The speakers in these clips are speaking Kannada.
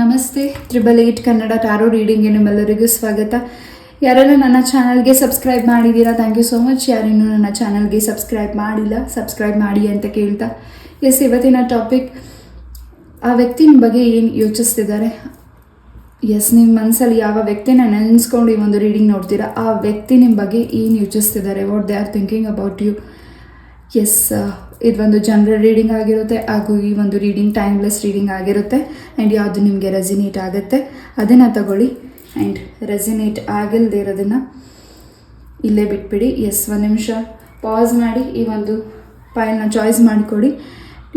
ನಮಸ್ತೆ, ತ್ರಿಬಲ್ ಏಟ್ ಕನ್ನಡ ಟ್ಯಾರೋ ರೀಡಿಂಗ್ಗೆ ನಿಮ್ಮೆಲ್ಲರಿಗೂ ಸ್ವಾಗತ. ಯಾರೆಲ್ಲ ನನ್ನ ಚಾನಲ್ಗೆ ಸಬ್ಸ್ಕ್ರೈಬ್ ಮಾಡಿದ್ದೀರಾ ಥ್ಯಾಂಕ್ ಯು ಸೋ ಮಚ್ ಯಾರಿನ್ನೂ ನನ್ನ ಚಾನಲ್ಗೆ ಸಬ್ಸ್ಕ್ರೈಬ್ ಮಾಡಿಲ್ಲ, ಸಬ್ಸ್ಕ್ರೈಬ್ ಮಾಡಿ ಅಂತ ಕೇಳ್ತಾ. ಎಸ್ ಇವತ್ತಿನ ಟಾಪಿಕ್ ಆ ವ್ಯಕ್ತಿ ನಿಮ್ಮ ಬಗ್ಗೆ ಏನು ಯೋಚಿಸ್ತಿದ್ದಾರೆ? ಎಸ್ ನಿಮ್ಮ ಮನಸ್ಸಲ್ಲಿ ಯಾವ ವ್ಯಕ್ತಿನ ನೆನೆಸ್ಕೊಂಡು ಈ ಒಂದು ರೀಡಿಂಗ್ ನೋಡ್ತೀರಾ? ಆ ವ್ಯಕ್ತಿ ನಿಮ್ಮ ಬಗ್ಗೆ ಏನು ಯೋಚಿಸ್ತಿದ್ದಾರೆ? What they are thinking about you yes ಇದೊಂದು ಜನರಲ್ ರೀಡಿಂಗ್ ಆಗಿರುತ್ತೆ, ಹಾಗೂ ಈ ಒಂದು ರೀಡಿಂಗ್ ಟೈಮ್ಲೆಸ್ ರೀಡಿಂಗ್ ಆಗಿರುತ್ತೆ. ಆ್ಯಂಡ್ ಯಾವುದು ನಿಮಗೆ ರೆಸಿನೇಟ್ ಆಗುತ್ತೆ, ಅದನ್ನು ತಗೊಳ್ಳಿ. ಆ್ಯಂಡ್ ರೆಸಿನೇಟ್ ಆಗಿಲ್ಲದೆ ಇರೋದನ್ನು ಇಲ್ಲೇ ಬಿಟ್ಬಿಡಿ. ಎಸ್ ಒಂದು ನಿಮಿಷ ಪಾಸ್ ಮಾಡಿ, ಈ ಒಂದು ಫೈಲ್ನ ಚಾಯ್ಸ್ ಮಾಡಿಕೊಡಿ.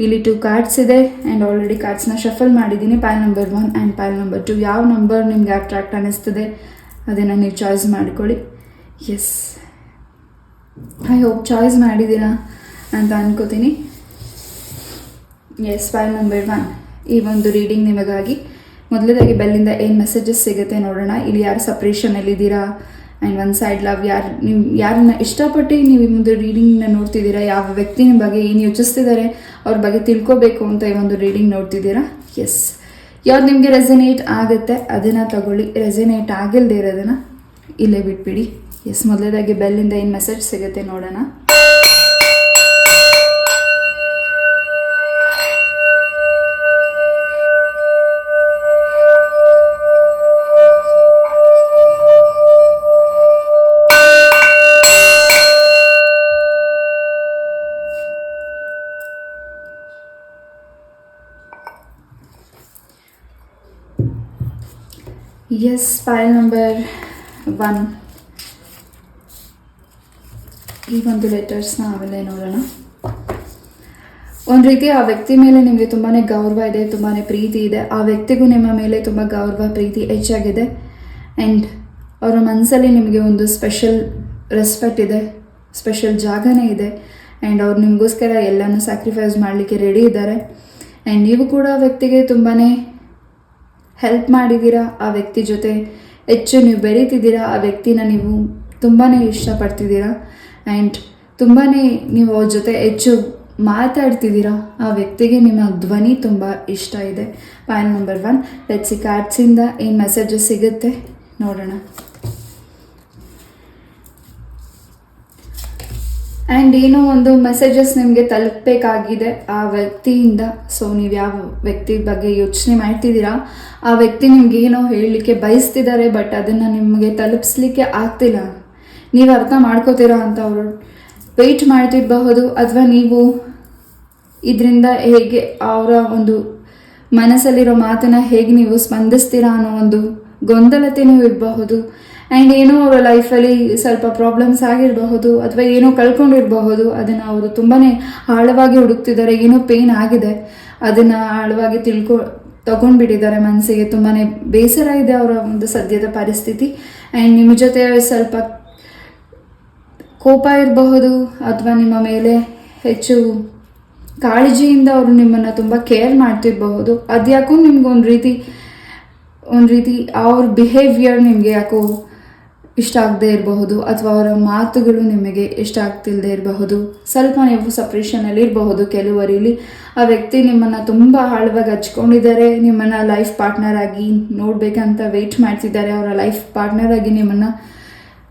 ಇಲ್ಲಿ ಟು ಕಾರ್ಡ್ಸ್ ಇದೆ ಆ್ಯಂಡ್ ಆಲ್ರೆಡಿ ಕಾರ್ಡ್ಸ್ನ ಶಫಲ್ ಮಾಡಿದ್ದೀನಿ. Pile number one and pile number two ಯಾವ ನಂಬರ್ ನಿಮಗೆ ಅಟ್ರಾಕ್ಟ್ ಅನ್ನಿಸ್ತದೆ, ಅದನ್ನು ನೀವು ಚಾಯ್ಸ್ ಮಾಡಿಕೊಳ್ಳಿ ಎಸ್ ಐ ಹೋಪ್ ಚಾಯ್ಸ್ ಮಾಡಿದ್ದೀರಾ. ಅಂತ ಅನ್ಕೋತೀನಿ. ಎಸ್ ಫೈಲ್ ನಂಬರ್ ಒನ್ ಈ ಒಂದು ರೀಡಿಂಗ್ ನಿಮಗಾಗಿ ಮೊದಲನೇದಾಗಿ ಬೆಲ್ಲಿಂದ ಏನು ಮೆಸೇಜಸ್ ಸಿಗುತ್ತೆ ನೋಡೋಣ. ಇಲ್ಲಿ ಯಾರು ಸಪ್ರೇಷನಲ್ಲಿದ್ದೀರಾ ಆ್ಯಂಡ್ ಒನ್ ಸೈಡ್ ಲವ್ ಯಾರು ನೀವು ಯಾರನ್ನ ಇಷ್ಟಪಟ್ಟು ನೀವು ಈ ಒಂದು ರೀಡಿಂಗ್ನ ನೋಡ್ತಿದ್ದೀರಾ? ಯಾವ ವ್ಯಕ್ತಿ ನಿಮ್ಮ ಬಗ್ಗೆ ಏನು ಯೋಚಿಸ್ತಿದ್ದಾರೆ? ಅವ್ರ ಬಗ್ಗೆ ತಿಳ್ಕೊಬೇಕು ಅಂತ ಈ ಒಂದು ರೀಡಿಂಗ್ ನೋಡ್ತಿದ್ದೀರಾ? ಎಸ್ ಯಾವ್ದು ನಿಮಗೆ ರೆಸನೇಟ್ ಆಗುತ್ತೆ, ಅದನ್ನು ತಗೊಳ್ಳಿ. ರೆಸನೇಟ್ ಆಗಿಲ್ಲದೆ ಇರೋದನ್ನು ಇಲ್ಲೇ ಬಿಟ್ಬಿಡಿ. ಎಸ್ ಮೊದಲೇದಾಗಿ ಬೆಲ್ಲಿಂದ ಏನು ಮೆಸೇಜ್ ಸಿಗುತ್ತೆ ನೋಡೋಣ. ಎಸ್ ಫೈಲ್ ನಂಬರ್ ಒನ್ ಈ ಒಂದು ಲೆಟರ್ಸ್ನ ಆಮೇಲೆ ನೋಡೋಣ. ಒಂದು ರೀತಿ ಆ ವ್ಯಕ್ತಿ ಮೇಲೆ ನಿಮಗೆ ತುಂಬಾ ಗೌರವ ಇದೆ ತುಂಬಾ ಪ್ರೀತಿ ಇದೆ. ಆ ವ್ಯಕ್ತಿಗೂ ನಿಮ್ಮ ಮೇಲೆ ತುಂಬ ಗೌರವ, ಪ್ರೀತಿ ಹೆಚ್ಚಾಗಿದೆ. ಆ್ಯಂಡ್ ಅವರ ಮನಸ್ಸಲ್ಲಿ ನಿಮಗೆ ಒಂದು ಸ್ಪೆಷಲ್ ರೆಸ್ಪೆಕ್ಟ್ ಇದೆ ಸ್ಪೆಷಲ್ ಜಾಗನೇ ಇದೆ. ಆ್ಯಂಡ್ ಅವ್ರು ನಿಮಗೋಸ್ಕರ ಎಲ್ಲನೂ ಸ್ಯಾಕ್ರಿಫೈಸ್ ಮಾಡಲಿಕ್ಕೆ ರೆಡಿ ಇದ್ದಾರೆ. ಆ್ಯಂಡ್ ನೀವು ಕೂಡ ವ್ಯಕ್ತಿಗೆ ತುಂಬಾ ಹೆಲ್ಪ್ ಮಾಡಿದ್ದೀರಾ ಆ ವ್ಯಕ್ತಿ ಜೊತೆ? ಹೆಚ್ಚು ನೀವು ಬೆರೀತಿದ್ದೀರಾ ಆ ವ್ಯಕ್ತಿನ ನೀವು ತುಂಬಾ ಇಷ್ಟಪಡ್ತಿದ್ದೀರಾ? ಆ್ಯಂಡ್ ತುಂಬಾ ನೀವು ಅವ್ರ ಜೊತೆ ಹೆಚ್ಚು ಮಾತಾಡ್ತಿದ್ದೀರಾ? ಆ ವ್ಯಕ್ತಿಗೆ ನಿಮ್ಮ ಧ್ವನಿ ತುಂಬ ಇಷ್ಟ ಇದೆ. Point number one let's see ಕಾರ್ಡ್ಸಿಂದ ಏನು ಮೆಸೇಜಸ್ ಸಿಗುತ್ತೆ? ನೋಡೋಣ. ಆ್ಯಂಡ್ ಏನೋ ಒಂದು ಮೆಸೇಜಸ್ ನಿಮಗೆ ತಲುಪಬೇಕಾಗಿದೆ. ಆ ವ್ಯಕ್ತಿಯಿಂದ ಸೊ ನೀವು ಯಾವ ವ್ಯಕ್ತಿ ಬಗ್ಗೆ ಯೋಚನೆ ಮಾಡ್ತಿದ್ದೀರಾ? ಆ ವ್ಯಕ್ತಿ ನಿಮ್ಗೆ ಏನೋ ಹೇಳಲಿಕ್ಕೆ ಬಯಸ್ತಿದ್ದಾರೆ ಬಟ್ ಅದನ್ನು ನಿಮಗೆ ತಲುಪಿಸ್ಲಿಕ್ಕೆ ಆಗ್ತಿಲ್ಲ. ನೀವು ಅರ್ಥ ಮಾಡ್ಕೋತೀರಾ ಅಂತ ಅವರು ವೆಯ್ಟ್ ಮಾಡ್ತಿರಬಹುದು, ಅಥವಾ ನೀವು ಇದರಿಂದ ಹೇಗೆ ಅವರ ಒಂದು ಮನಸ್ಸಲ್ಲಿರೋ ಮಾತನ್ನ ಹೇಗೆ ನೀವು ಸ್ಪಂದಿಸ್ತೀರಾ ಅನ್ನೋ ಒಂದು ಗೊಂದಲತೆಯೂ ಇರಬಹುದು. ಆ್ಯಂಡ್ ಏನೋ ಅವರ ಲೈಫಲ್ಲಿ ಸ್ವಲ್ಪ ಪ್ರಾಬ್ಲಮ್ಸ್ ಆಗಿರಬಹುದು ಅಥವಾ ಏನೋ ಕಳ್ಕೊಂಡಿರಬಹುದು, ಅದನ್ನು ಅವರು ತುಂಬಾ ಆಳವಾಗಿ ಹುಡುಕ್ತಿದ್ದಾರೆ, ಏನೋ ಪೇನ್ ಆಗಿದೆ, ಅದನ್ನು ಆಳವಾಗಿ ತಿಳ್ಕೊ, ತಗೊಂಡ್ಬಿಟ್ಟಿದ್ದಾರೆ ಮನಸ್ಸಿಗೆ. ತುಂಬಾ ಬೇಸರ ಇದೆ ಅವರ ಒಂದು ಸದ್ಯದ ಪರಿಸ್ಥಿತಿ. ಆ್ಯಂಡ್ ನಿಮ್ಮ ಜೊತೆ ಸ್ವಲ್ಪ ಕೋಪ ಇರಬಹುದು ಅಥವಾ ನಿಮ್ಮ ಮೇಲೆ ಹೆಚ್ಚು ಕಾಳಜಿಯಿಂದ ಅವರು ನಿಮ್ಮನ್ನು ತುಂಬ ಕೇರ್ ಮಾಡ್ತಿರಬಹುದು. ಅದ್ಯಾಕೋ ನಿಮ್ಗೆ ಒಂದು ರೀತಿ ಒಂದು ರೀತಿ ಅವ್ರ ಬಿಹೇವಿಯರ್ ನಿಮಗೆ ಯಾಕೋ ಇಷ್ಟ ಆಗದೇ ಇರಬಹುದು ಅಥವಾ ಅವರ ಮಾತುಗಳು ನಿಮಗೆ ಇಷ್ಟ ಆಗ್ತಿಲ್ಲದೆ ಇರಬಹುದು. ಸ್ವಲ್ಪ ನೀವು ಸಪ್ರೇಷನಲ್ಲಿ ಇರಬಹುದು ಕೆಲವರಲ್ಲಿ ಆ ವ್ಯಕ್ತಿ ನಿಮ್ಮನ್ನು ತುಂಬ ಆಳವಾಗಿ ಹಚ್ಕೊಂಡಿದ್ದಾರೆ. ನಿಮ್ಮನ್ನು ಲೈಫ್ ಪಾರ್ಟ್ನರ್ ಆಗಿ ನೋಡಬೇಕಂತ ವೆಯ್ಟ್ ಮಾಡ್ತಿದ್ದಾರೆ. ಅವರ ಲೈಫ್ ಪಾರ್ಟ್ನರ್ ಆಗಿ ನಿಮ್ಮನ್ನು